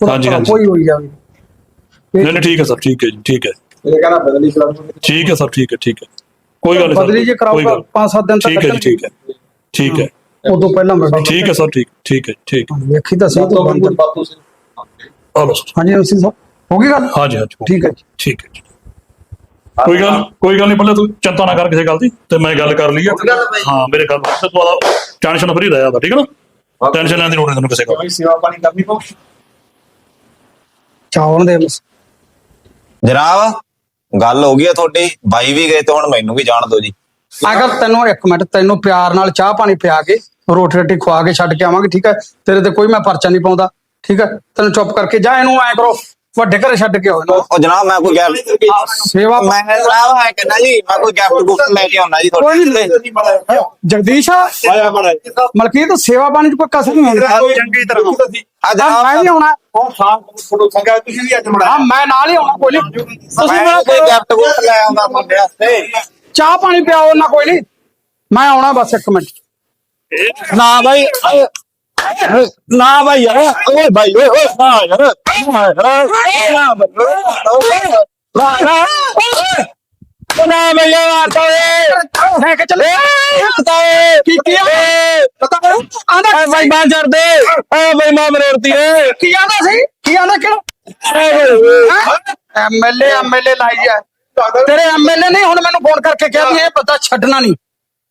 ਉਹਦਾ ਹਾਂਜੀ, ਹਾਂਜੀ। ਕੋਈ ਹੋਈ ਜਾਵੇ। ਨਹੀਂ ਨਹੀਂ ਠੀਕ ਹੈ ਸਰ ਠੀਕ ਹੈ ਜੀ ਠੀਕ ਹੈ। ਇਹ ਕਹਿੰਦਾ ਬਦਲੀ ਕਰਾਉਂ ਠੀਕ ਹੈ ਸਰ ਠੀਕ ਹੈ ਠੀਕ ਹੈ। ਕੋਈ ਗੱਲ ਨਹੀਂ ਬਦਲੀ ਜੇ ਕੋਈ ਕਰਾਊਗਾ ਗੱਲ 5-7 ਦਿਨ ਤੱਕ ਠੀਕ ਹੈ ਜੀ ਠੀਕ ਹੈ। ਠੀਕ ਹੈ। ਉਦੋਂ ਪਹਿਲਾਂ ਮੈਂ ਠੀਕ ਹੈ ਸਰ ਠੀਕ ਠੀਕ ਹੈ ਠੀਕ। ਹੈ ਵੇਖੀ ਤਾਂ ਸਹੀ ਤੋਂ ਬੰਦ ਬਾਤੂ ਸੇ ਆ ਲਓ ਸਰ। ਹਾਂਜੀ ਅਸੀਂ ਹੋ ਗਈ ਗੱਲ? ਹਾਂਜੀ ਹਾਂਜੀ ਠੀਕ ਹੈ ਜੀ। ਠੀਕ ਹੈ ਜੀ। ਕੋਈ ਗੱਲ ਕੋਈ ਗੱਲ ਨਹੀਂ ਬੱਲੇ ਤੂੰ ਚਿੰਤਾ ਨਾ ਕਰ ਕਿਸੇ ਗੱਲ ਦੀ ਤੇ ਮੈਂ ਗੱਲ ਕਰ ਲਈ ਆ। ਹੋ ਗੱਲ ਮੇਰੇ ਗੱਲ ਤੇ ਤੂੰ ਆਦਾ ਟੈਨਸ਼ਨ ਫਰੀ ਰਹਿ ਜਾਂਦਾ ਠੀਕ ਹੈ ਨਾ? ਟੈਨਸ਼ਨ ਲੈਣ ਦੀ ਲੋੜ ਨਹੀਂ ਤੈਨੂੰ ਕਿਸੇ ਗੱਲ ਕੋਈ ਸੇਵਾ ਪਾਣੀ ਕਰਨੀ ਪਊ ਚਾਵਣ ਦੇ ਬਸ। ਜਨਾਬ ਗੱਲ ਹੋ ਗਈ ਆ ਤੁਹਾਡੀ ਬਾਈ ਵੀ ਗਏ ਤੇ ਹੁਣ ਮੈਨੂੰ ਵੀ ਜਾਣ ਦਿਓ ਜੀ। ਅਗਰ ਤੈਨੂੰ ਇੱਕ ਮਿੰਟ ਤੈਨੂੰ ਪਿਆਰ ਨਾਲ ਚਾਹ ਪਾਣੀ ਪਿਆ ਕੇ ਰੋਟੀ ਰੋਟੀ ਖਵਾ ਕੇ ਛੱਡ ਕੇ ਆਵਾਂਗੇ ਠੀਕ ਹੈ ਤੇਰੇ ਤੇ ਕੋਈ ਮੈਂ ਪਰਚਾ ਨਹੀਂ ਪਾਉਂਦਾ ਠੀਕ ਹੈ ਤੈਨੂੰ ਚੁੱਪ ਕਰਕੇ ਜਾ ਇਹਨੂੰ ਐ ਕਰੋ ਵੱਡੇ ਘਰੇ ਛੱਡ ਕੇ ਇਹਨੂੰ ਉਹ ਜਨਾਬ ਮੈਂ ਕੋਈ ਗੈਪ ਸੇਵਾ ਮੈਂ ਜਨਾਬ ਹੈ ਕਹਿੰਦਾ ਜੀ ਮੈਂ ਕੋਈ ਗਿਫਟ ਗੁਫਟ ਲੈ ਕੇ ਆਉਣਾ ਜੀ ਕੋਈ ਤੁਹਾਡੇ ਨਹੀਂ ਜਗਦੀਸ਼ ਆਇਆ ਬੜਾ ਮਲਕੀਤ ਸੇਵਾ ਪਾਣੀ ਚ ਕੋਈ ਕਸਰ ਨਹੀਂ ਹੁੰਦੀ। ਚੰਗੀ ਤਰ੍ਹਾਂ ਆ ਮੈਂ ਵੀ ਆਉਣਾ। ਉਹ ਸਾਹ ਤੁਹਾਨੂੰ ਸੰਗਾ ਤੁਸੀਂ ਵੀ ਅੱਜ ਮੜਾ ਹਾਂ ਮੈਂ ਨਾਲ ਹੀ ਆਉਣਾ ਕੋਈ ਨਹੀਂ। ਤੁਸੀਂ ਮੈਂ ਮੇਰਾ ਕੋਈ ਗਿਫਟ ਗੁਫਟ ਲੈ ਆਉਂਦਾ ਤੁਹਾਡੇ ਵਾਸਤੇ। ਚਾਹ ਪਾਣੀ ਪਿਆਓ ਨਾ ਕੋਈ ਨਹੀਂ। ਮੈਂ ਆਉਣਾ ਬਸ ਇੱਕ ਮਿੰਟ। ਨਾ ਬਾਈ ਨਾ ਬਾਈ ਯਾਰ ਓਏ ਬਾਈ ਓਏ ਓਏ ਨਾ ਯਾਰ ਨਾ ਯਾਰ ਨਾ ਨਾ ਨਾ ਨਾ ਬਾਈ ਯਾਰ ਤੋਏ ਲੈ ਕੇ ਚੱਲੇ। ਤੋਏ ਕੀ ਕੀ ਪਤਾ ਆਂਦਾ ਬਾਈ ਬਾਹਰ ਜਰ ਦੇ। ਓ ਬਾਈ ਮਾਂ ਮਰੋੜਤੀ ਏ। ਕੀ ਆਂਦਾ ਸੀ? ਕੀ ਆਂਦਾ ਕਿਹੜਾ? ਐਮਐਲਏ ਐਮਐਲਏ ਲਾਈ ਆ। ਤੇਰੇ ਐਮਐਲਏ ਨੇ ਹੁਣ ਮੈਨੂੰ ਫੋਨ ਕਰਕੇ ਕਿਹਾ ਵੀ ਇਹ ਬੰਦਾ ਛੱਡਣਾ ਨਹੀਂ।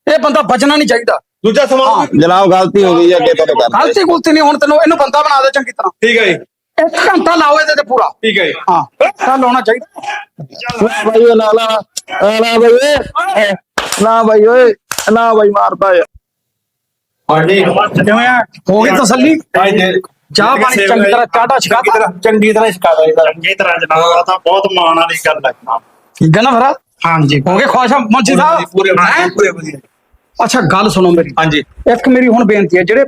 ਇਹ ਬੰਦਾ ਬਚਣਾ ਨਹੀਂ ਚਾਹੀਦਾ। ਦੂਜਾ ਸਵਾਲ ਜਨਾਬ ਗਲਤੀ ਹੋ ਗਈ ਅੱਗੇ ਤੁਹਾਡੇ ਕਰ ਗਲਤੀ ਗੁਲਤੀ ਨਹੀਂ ਹੁਣ ਤੈਨੂੰ ਇਹਨੂੰ ਬੰਦਾ ਬਣਾ ਦੇ ਚੰਗੀ ਤਰ੍ਹਾਂ। ਠੀਕ ਹੈ ਜੀ। ਇੱਕ ਘੰਟਾ ਲਾਓ ਇਹਦੇ ਤੇ ਪੂਰਾ। ਠੀਕ ਹੈ ਜੀ। ਹਾਂ ਤਾਂ ਲਾਉਣਾ ਚਾਹੀਦਾ। ਬਾਈ ਓਏ ਨਾ ਨਾ ਨਾ ਬਾਈ ਓਏ। ਨਾ ਬਾਈ ਓਏ ਨਾ ਬਾਈ ਮਾਰਦਾ ਯਾਰ ਹਾਂਜੀ। ਕਿਵੇਂ ਆ? ਹੋ ਗਈ ਤਸੱਲੀ? ਚਾਹ ਪਾਣੀ ਚੰਗੀ ਤਰ੍ਹਾਂ ਚਾਟਾ ਛਕਾ ਤਾ? ਚੰਗੀ ਤਰ੍ਹਾਂ ਛਕਾ ਦਾ ਚੰਗੀ ਤਰ੍ਹਾਂ ਜਨਾਬ ਆ ਤਾਂ ਬਹੁਤ ਮਾਣ ਵਾਲੀ ਗੱਲ ਹੈ। ਜਨਾਬ ਹੈ ਨਾ ਹਾਂਜੀ। ਹੋ ਗਏ ਖੁਸ਼? ਆ ਮੁੰਸ਼ੀ ਸਾਹਿਬ? ਪੂਰੇ ਹੈਂ? ਪੂਰੇ ਵਧੀਆ। ਅੱਛਾ ਗੱਲ ਸੁਣੋ ਮੇਰੀ। ਹਾਂਜੀ। ਇੱਕ ਮੇਰੀ ਹੁਣ ਬੇਨਤੀ ਹੈ ਜਿਹੜੇ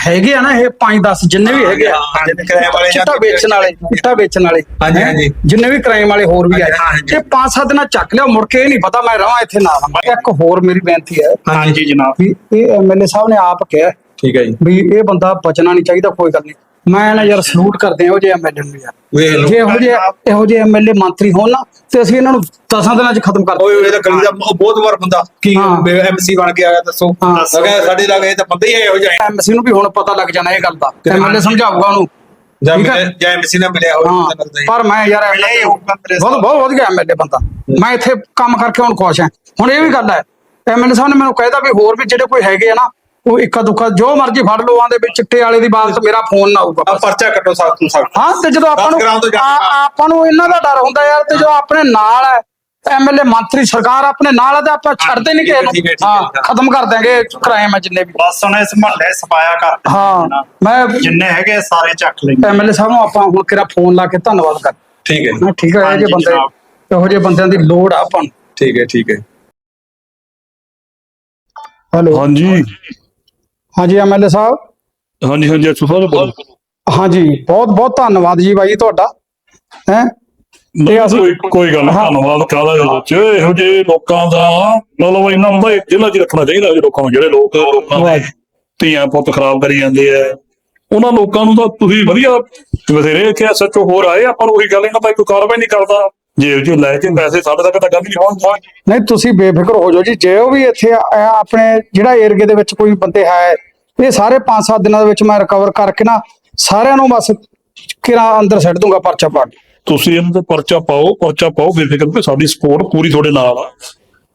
ਹੈਗੇ ਆ ਨਾ ਇਹ 5 10 ਜਿੰਨੇ ਵੀ ਹੈਗੇ ਆ ਜਿਹੜੇ ਕਿਰਾਏ ਵਾਲੇ ਚਿੱਟਾ ਵੇਚਣ ਵਾਲੇ ਚਿੱਟਾ ਵੇਚਣ ਵਾਲੇ ਹਾਂਜੀ, ਹੈਂ? ਹਾਂਜੀ। ਜਿੰਨੇ ਵੀ ਕ੍ਰਾਈਮ ਵਾਲੇ ਹੋਰ ਵੀ ਆਏ। ਹਾਂਜੀ। ਇਹ 5-7 ਦਿਨਾਂ ਚੱਕ ਲਿਓ ਮੁੜ ਕੇ ਇਹ ਨਹੀਂ ਪਤਾ ਮੈਂ ਰਹਾਂ ਇੱਥੇ ਨਾ ਰਹਾਂ ਇੱਕ ਹੋਰ ਮੇਰੀ ਬੇਨਤੀ ਹੈ ਹਾਂਜੀ। ਜਨਾਬ ਵੀ ਇਹ ਐਮਐਲਏ ਸਾਹਿਬ ਨੇ ਆਪ ਕਿਹਾ ਠੀਕ ਹੈ ਜੀ। ਵੀ ਇਹ ਬੰਦਾ ਬਚਣਾ ਨਹੀਂ ਚਾਹੀਦਾ ਕੋਈ ਗੱਲ ਨਹੀਂ। ਮੈਂ ਨਾ ਯਾਰ ਸਲੂਟ ਕਰਦੇ ਆ ਉਹ ਜੇ ਐਮਐਲਏ ਨੂੰ ਯਾਰ। ਵੇਖ ਲਓ। ਜੇ ਇਹੋ ਜਿਹੇ ਇਹੋ ਜਿਹੇ ਐਮਐਲਏ ਮੰਤਰੀ ਹੋਣ ਨਾ ਤੇ ਅਸੀਂ ਇਹਨਾਂ ਨੂੰ 10 ਦਿਨਾਂ 'ਚ ਖਤਮ ਕਰ ਓਏ ਇਹ ਤਾਂ ਗਲੀ ਦਾ ਬਹੁਤ ਵਾਰ ਬੰਦਾ ਕੀ ਹਾਂ। ਐਮਸੀ ਬਣ ਕੇ ਆਇਆ ਦੱਸੋ। ਹਾਂ। ਸਾਡੇ ਲੱਗ ਇਹ ਤਾਂ ਬੰਦੇ ਹੀ ਇਹੋ ਜਿਹੇ। ਐਮਸੀ ਨੂੰ ਵੀ ਹੁਣ ਪਤਾ ਲੱਗ ਜਾਣਾ ਇਹ ਗੱਲ ਦਾ। ਐਮਐਲਏ। ਸਮਝਾਊਗਾ ਉਹਨੂੰ। ਜਾਂ ਠੀਕ? ਮਿਲਿਆ- ਜਾਂ ਐਮਸੀ ਨਾਲ ਮਿਲਿਆ ਹੋਵੇ ਹਾਂ। ਤਾਂ ਲੱਗਦਾ ਹੀ ਪਰ ਮੈਂ ਯਾਰ ਹੀ MLA ਹੋਊਗਾ ਬਹੁਤ ਬਹੁਤ ਵਧੀਆ ਐਮਐਲਏ ਬੰਦਾ। ਮੈਂ ਇੱਥੇ ਕੰਮ ਕਰਕੇ ਹੁਣ ਖੁਸ਼ ਹਾਂ। ਹੁਣ ਇਹ ਵੀ ਗੱਲ ਹੈ ਐਮਐਲਏ ਸਾਹਿਬ ਨੇ ਮੈਨੂੰ ਕਹਿਦਾ ਵੀ ਹੋਰ ਵੀ ਜਿਹੜੇ ਕੋਈ ਹੈਗੇ ਆ ਨਾ ਉਹ ਇੱਕਾ ਦੁੱਕਾ ਜੋ ਮਰਜ਼ੀ ਫੜ ਲਓ ਆਂਦੇ ਵਿੱਚ ਚਿੱਟੇ ਵਾਲੇ ਦੀ ਬਾਤ ਮੇਰਾ ਫੋਨ ਨਾ ਆਊਗਾ ਆ ਪਰਚਾ ਕੱਟੋ ਸਖਤ ਤੋਂ ਸਖਤ ਹਾਂ ਤੇ ਜਦੋਂ ਆਪਾਂ ਨੂੰ ਦਸ ਗ੍ਰਾਮ ਤੋਂ ਜ਼ਿਆਦਾ ਆ- ਆਪਾਂ ਨੂੰ ਇਹਨਾਂ ਦਾ ਡਰ ਹੁੰਦਾ ਯਾਰ ਤੇ ਜੋ ਆਪਣੇ ਨਾਲ ਹੈ ਐਮਐਲਏ ਮੰਤਰੀ ਸਰਕਾਰ ਆਪਣੇ ਨਾਲ ਹੈ ਤੇ ਆਪਾਂ ਛੱਡਦੇ ਨਹੀਂ ਕਿਸੇ ਠੀਕ ਹੈ, ਨੂੰ ਠੀਕ ਹੈ, ਹਾਂ ਠੀਕ ਹੈ। ਖਤਮ ਕਰ ਦਾਂਗੇ ਕ੍ਰਾਈਮ ਹੈ ਜਿੰਨੇ ਵੀ। ਬਸ ਹੁਣ ਇਸ ਮਹੱਲੇ ਸਫਾਇਆ ਕਰ ਹਾਂ ਨਾ। ਮੈਂ ਜਿੰਨੇ ਹੈਗੇ ਸਾਰੇ ਚੱਕ ਲੈਂਦੇ। ਐਮਐਲਏ ਸਾਹਿਬ ਨੂੰ ਆਪਾਂ ਹੁਣ ਕਿਹੜਾ ਫੋਨ ਲਾ ਕੇ ਧੰਨਵਾਦ ਕਰ। ਠੀਕ ਹੈ। ਹਾਂ, ਠੀਕ ਹੈ ਇਹ ਹਾਂਜੀ ਬੰਦੇ ਜਨਾਬ। ਇਹੋ ਜਿਹੇ ਬੰਦਿਆਂ ਦੀ ਲੋੜ ਆ ਆਪਾਂ ਨੂੰ। ਠੀਕ ਹੈ ਠੀਕ ਹੈ। ਹੈਲੋ। ਹਾਂਜੀ। ਹਾਂਜੀ ਐਮਐਲਏ ਸਾਹਿਬ? ਹਾਂਜੀ ਹਾਂਜੀ ਅਸੂ ਸਾਹਿਬ ਬੋਲੋ। ਹਾਂਜੀ ਬਹੁਤ ਬਹੁਤ ਧੰਨਵਾਦ ਜੀ ਬਾਈ ਤੁਹਾਡਾ ਹੈ? ਅਸੀਂ ਕੋਈ ਕੋਈ ਗੱਲ ਨੀ, ਧੰਨਵਾਦ ਕਾਹਦਾ ਇਹਦੇ ਵਿੱਚ? ਇਹੋ ਜਿਹੇ ਲੋਕਾਂ ਦਾ ਮਤਲਬ ਇਹਨਾਂ ਨੂੰ ਤਾਂ ਇਹ ਜ਼ਿਲ੍ਹਾ 'ਚ ਹੀ ਰੱਖਣਾ ਚਾਹੀਦਾ ਜਿਹੇ ਲੋਕਾਂ ਨੂੰ ਜਿਹੜੇ ਲੋਕ ਲੋਕਾਂ ਦੇ ਧੀਆਂ ਪੁੱਤ ਖਰਾਬ ਕਰੀ ਜਾਂਦੇ ਆ। ਉਹਨਾਂ ਲੋਕਾਂ ਨੂੰ ਤਾਂ ਤੁਸੀਂ ਵਧੀਆ ਬਥੇਰੇ ਕਿ ਸੱਚੋ ਹੋਰ ਆਏ ਆਪਾਂ ਨੂੰ ਉਹੀ ਗੱਲ ਇਹਨਾਂ ਤਾਂ ਕੋਈ ਕਾਰਵਾਈ ਨਹੀਂ ਕਰਦਾ। ਜੇਬ 'ਚ ਲੈ ਕੇ ਪੈਸੇ ਸਾਡੇ ਤੱਕ ਤਾਂ ਗੱਲ ਨਹੀਂ ਪਹੁੰਚਦੀ ਨਹੀਂ ਤੁਸੀਂ ਬੇਫਿਕਰ ਹੋ ਜਾਓ ਜੀ ਜੇ ਉਹ ਵੀ ਇੱਥੇ ਆ- ਆ- ਆਪਣੇ ਜਿਹੜਾ ਏਰੀਏ ਦੇ ਵਿੱਚ ਕੋਈ ਬੰਦੇ ਹੈ ਇਹ ਸਾਰੇ 5-7 ਦਿਨਾਂ ਦੇ ਵਿੱਚ ਮੈਂ ਰਿਕਵਰ ਕਰਕੇ ਨਾ ਸਾਰਿਆਂ ਨੂੰ ਬਸ ਕਿਰਾ ਅੰਦਰ ਛੱਡ ਦੂੰਗਾ ਪਰਚਾ ਪਾ ਕੇ। ਤੁਸੀਂ ਇਹਨਾਂ ਤੇ ਪਰਚਾ ਪਾਓ ਪਰਚਾ ਪਾਓ ਬੇਫਿਕਰ ਤੇ ਸਾਡੀ ਸਪੋਰਟ ਪੂਰੀ ਤੁਹਾਡੇ ਨਾਲ ਆ।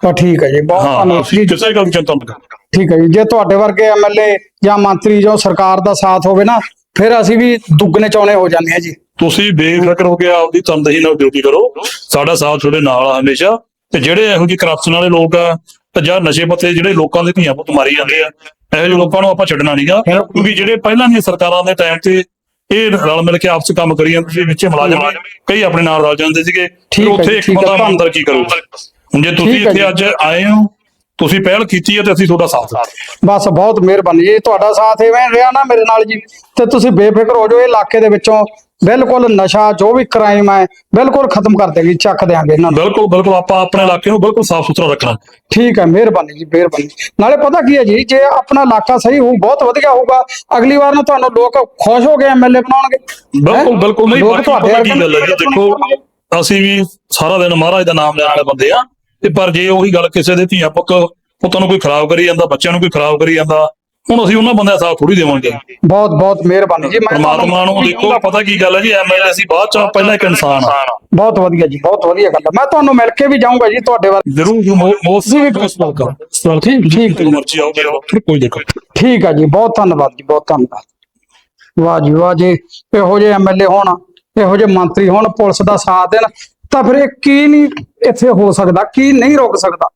ਤਾਂ ਠੀਕ ਹੈ ਜੀ ਬਹੁਤ ਹਾਂ ਧੰਨਵਾਦ ਅਸੀਂ ਕਿਸੇ ਗੱਲ ਦੀ ਚਿੰਤਾ ਨਾ ਕਰੋ ਠੀਕ ਹੈ ਜੀ ਜੇ ਤੁਹਾਡੇ ਵਰਗੇ ਐਮਐਲਏ ਜਾਂ ਮੰਤਰੀ ਜਾਂ ਸਰਕਾਰ ਦਾ ਸਾਥ ਹੋਵੇ ਨਾ ਫਿਰ ਅਸੀਂ ਵੀ ਦੁੱਗਣੇ ਚੌਣੇ ਹੋ ਜਾਂਦੇ ਹਾਂ ਜੀ। ਤੁਸੀਂ ਬੇਫਿਕਰ ਹੋ ਕੇ ਆਪਦੀ ਤਨਦੇਹੀ ਨਾਲ ਡਿਊਟੀ ਕਰੋ। ਸਾਡਾ ਸਾਥ ਤੁਹਾਡੇ ਨਾਲ ਆ ਹਮੇਸ਼ਾ। ਤੇ ਜਿਹੜੇ ਇਹੋ ਜਿਹੇ ਕਰਪਸ਼ਨ ਵਾਲੇ ਲੋਕ ਆ ਤੇ ਜਾਂ ਨਸ਼ੇ ਪੱਤੇ ਜਿਹੜੇ ਲੋਕਾਂ ਦੇ ਧੀਆਂ ਪੁੱਤ ਮਾਰੀ ਜਾਂਦੇ ਆ ਇਹੋ ਜਿਹੇ ਲੋਕਾਂ ਨੂੰ ਆਪਾਂ ਛੱਡਣਾ ਨਹੀਂਗਾ ਕਿਉਂਕਿ ਜਿਹੜੇ ਪਹਿਲਾਂ ਦੀਆਂ ਸਰਕਾਰਾਂ ਦੇ ਟਾਈਮ ਤੇ ਇਹ ਰਲ ਮਿਲ ਕੇ ਆਪਸ ਕੰਮ ਕਰੀ ਜਾਂਦੇ ਸੀ ਵਿੱਚੇ ਮੁਲਾਜ਼ਮ ਕਈ ਆਪਣੇ ਨਾਲ ਰਲ ਜਾਂਦੇ ਸੀਗੇ। ਹੈ ਉੱਥੇ ਇੱਕ ਬੰਦਾ ਅੰਦਰ ਕੀ ਕਰੂਗਾ ਹੁਣ ਜੇ ਤੁਸੀਂ ਇੱਥੇ। ਅੱਜ ਆਏ ਹੋ ਤੁਸੀਂ ਪਹਿਲ ਕੀਤੀ ਹੈ ਤੇ ਅਸੀਂ ਤੁਹਾਡਾ ਸਾਥ ਦਿੱਤਾ ਬਸ ਬਹੁਤ ਮਿਹਰਬਾਨੀ। ਜੀ ਤੁਹਾਡਾ ਸਾਥ ਐਵੇਂ ਰਿਹਾ ਨਾ ਮੇਰੇ ਨਾਲ ਜੀ। ਤੇ ਤੁਸੀਂ ਬੇਫਿਕਰ ਹੋ ਜਾਓ ਇਹ ਇਲਾਕੇ ਦੇ ਵਿੱਚੋਂ ਬਿਲਕੁਲ ਨਸ਼ਾ ਜੋ ਵੀ ਕ੍ਰਾਈਮ ਹੈ ਬਿਲਕੁਲ ਖਤਮ ਕਰ ਦੇਗੀ ਚੱਕ ਦੇਾਂਗੇ ਇਹਨਾਂ ਨੂੰ। ਬਿਲਕੁਲ ਬਿਲਕੁਲ ਆਪਾਂ ਆਪਣੇ ਇਲਾਕੇ ਨੂੰ ਬਿਲਕੁਲ ਸਾਫ਼ ਸੁਥਰਾ ਰੱਖਣਾ। ਠੀਕ ਹੈ ਮਿਹਰਬਾਨੀ ਜੀ ਮਿਹਰਬਾਨੀ ਨਾਲੇ ਪਤਾ ਕੀ ਹੈ ਜੀ ਜੇ ਆਪਣਾ ਇਲਾਕਾ ਸਹੀ ਹੋਊ ਬਹੁਤ ਵਧੀਆ ਹੋਊਗਾ। ਅਗਲੀ ਵਾਰ ਨੂੰ ਤੁਹਾਨੂੰ ਲੋਕ ਖੁਸ਼ ਹੋ ਕੇ ਐਮਐਲਏ ਬਣਾਉਣਗੇ। ਬਿਲਕੁਲ? ਬਿਲਕੁਲ ਨਹੀਂ ਲੋਕ ਬਾਕੀ ਪਤਾ ਕੀ ਗੱਲ ਹੈ ਜੀ ਦੇਖੋ ਅਸੀਂ ਵੀ ਸਾਰਾ ਦਿਨ ਮਹਾਰਾਜ ਦਾ ਨਾਮ ਲੈਣ ਵਾਲੇ ਬੰਦੇ ਆ। ਤੇ ਪਰ ਜੇ ਉਹੀ ਗੱਲ ਕਿਸੇ ਦੇ ਧੀਆਂ ਪੁੱਤ ਪੁੱਤਾਂ ਨੂੰ ਕੋਈ ਖਰਾਬ ਕਰੀ ਜਾਂਦਾ ਬੱਚਿਆਂ ਨੂੰ ਕੋਈ ਖਰਾਬ ਕਰੀ ਜਾਂਦਾ ਹੁਣ ਅਸੀਂ ਉਹਨਾਂ ਬੰਦਿਆਂ ਸਾਥ ਥੋੜੀ ਦੇਵਾਂਗੇ। ਬਹੁਤ ਬਹੁਤ ਮਿਹਰਬਾਨੀ। ਜੀ ਪਰਮਾਤਮਾ ਨੂੰ ਦੇਖੋ ਪਤਾ ਕੀ ਗੱਲ ਹੈ ਜੀ ਐਮਐਲਏ ਸੀ ਬਾਅਦ ਚ ਪਹਿਲਾਂ ਇੱਕ ਇਨਸਾਨ ਆ। ਬਹੁਤ ਵਧੀਆ ਜੀ ਬਹੁਤ ਵਧੀਆ ਗੱਲ ਮੈਂ ਤੁਹਾਨੂੰ ਮਿਲ ਕੇ ਵੀ ਜਾਊਂਗਾ ਜੀ ਤੁਹਾਡੇ ਵੱਲ। ਜ਼ਰੂਰ ਮੋਸਟ ਵੀ ਵੈਲਕਮ ਠੀਕ ਠੀਕ ਮਰਜ਼ੀ ਆਓ ਮੇਰੇ ਕੋਈ ਦੇਖੋ ਠੀਕ ਹੈ ਜੀ ਬਹੁਤ ਧੰਨਵਾਦ ਜੀ ਬਹੁਤ ਧੰਨਵਾਦ। ਵਾਹ ਜੀ ਵਾਹ ਜੀ ਇਹੋ ਜਿਹੇ ਐਮਐਲਏ ਹੋਣ ਇਹੋ ਜਿਹੇ ਮੰਤਰੀ ਹੋਣ ਪੁਲਿਸ ਦਾ ਸਾਥ ਦੇਣ ਤਾਂ ਫਿਰ ਇਹ ਕੀ ਨਹੀਂ ਇੱਥੇ ਹੋ ਸਕਦਾ ਕੀ ਨਹੀਂ ਰੋਕ ਸਕਦਾ?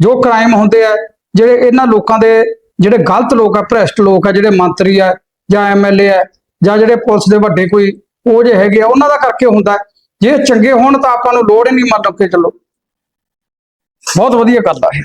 ਜੋ ਕ੍ਰਾਈਮ ਹੁੰਦੇ ਆ ਜਿਹੜੇ ਇਹਨਾਂ ਲੋਕਾਂ ਦੇ ਜਿਹੜੇ ਗਲਤ ਲੋਕ ਆ, ਭ੍ਰਿਸ਼ਟ ਲੋਕ ਆ, ਜਿਹੜੇ ਮੰਤਰੀ ਆ ਜਾਂ ਐਮਐਲਏ ਆ ਜਾਂ ਜਿਹੜੇ ਪੁਲਿਸ ਦੇ ਵੱਡੇ ਕੋਈ ਉਹ ਜੇ ਹੈਗੇ ਆ, ਉਹਨਾਂ ਦਾ ਕਰਕੇ ਹੁੰਦਾ। ਜੇ ਚੰਗੇ ਹੋਣ ਤਾਂ ਆਪਾਂ ਨੂੰ ਲੋੜ ਹੀ ਨਹੀਂ ਮੰਨ ਕੇ ਚੱਲੋ। ਬਹੁਤ ਵਧੀਆ ਕਰਦਾ ਹੈ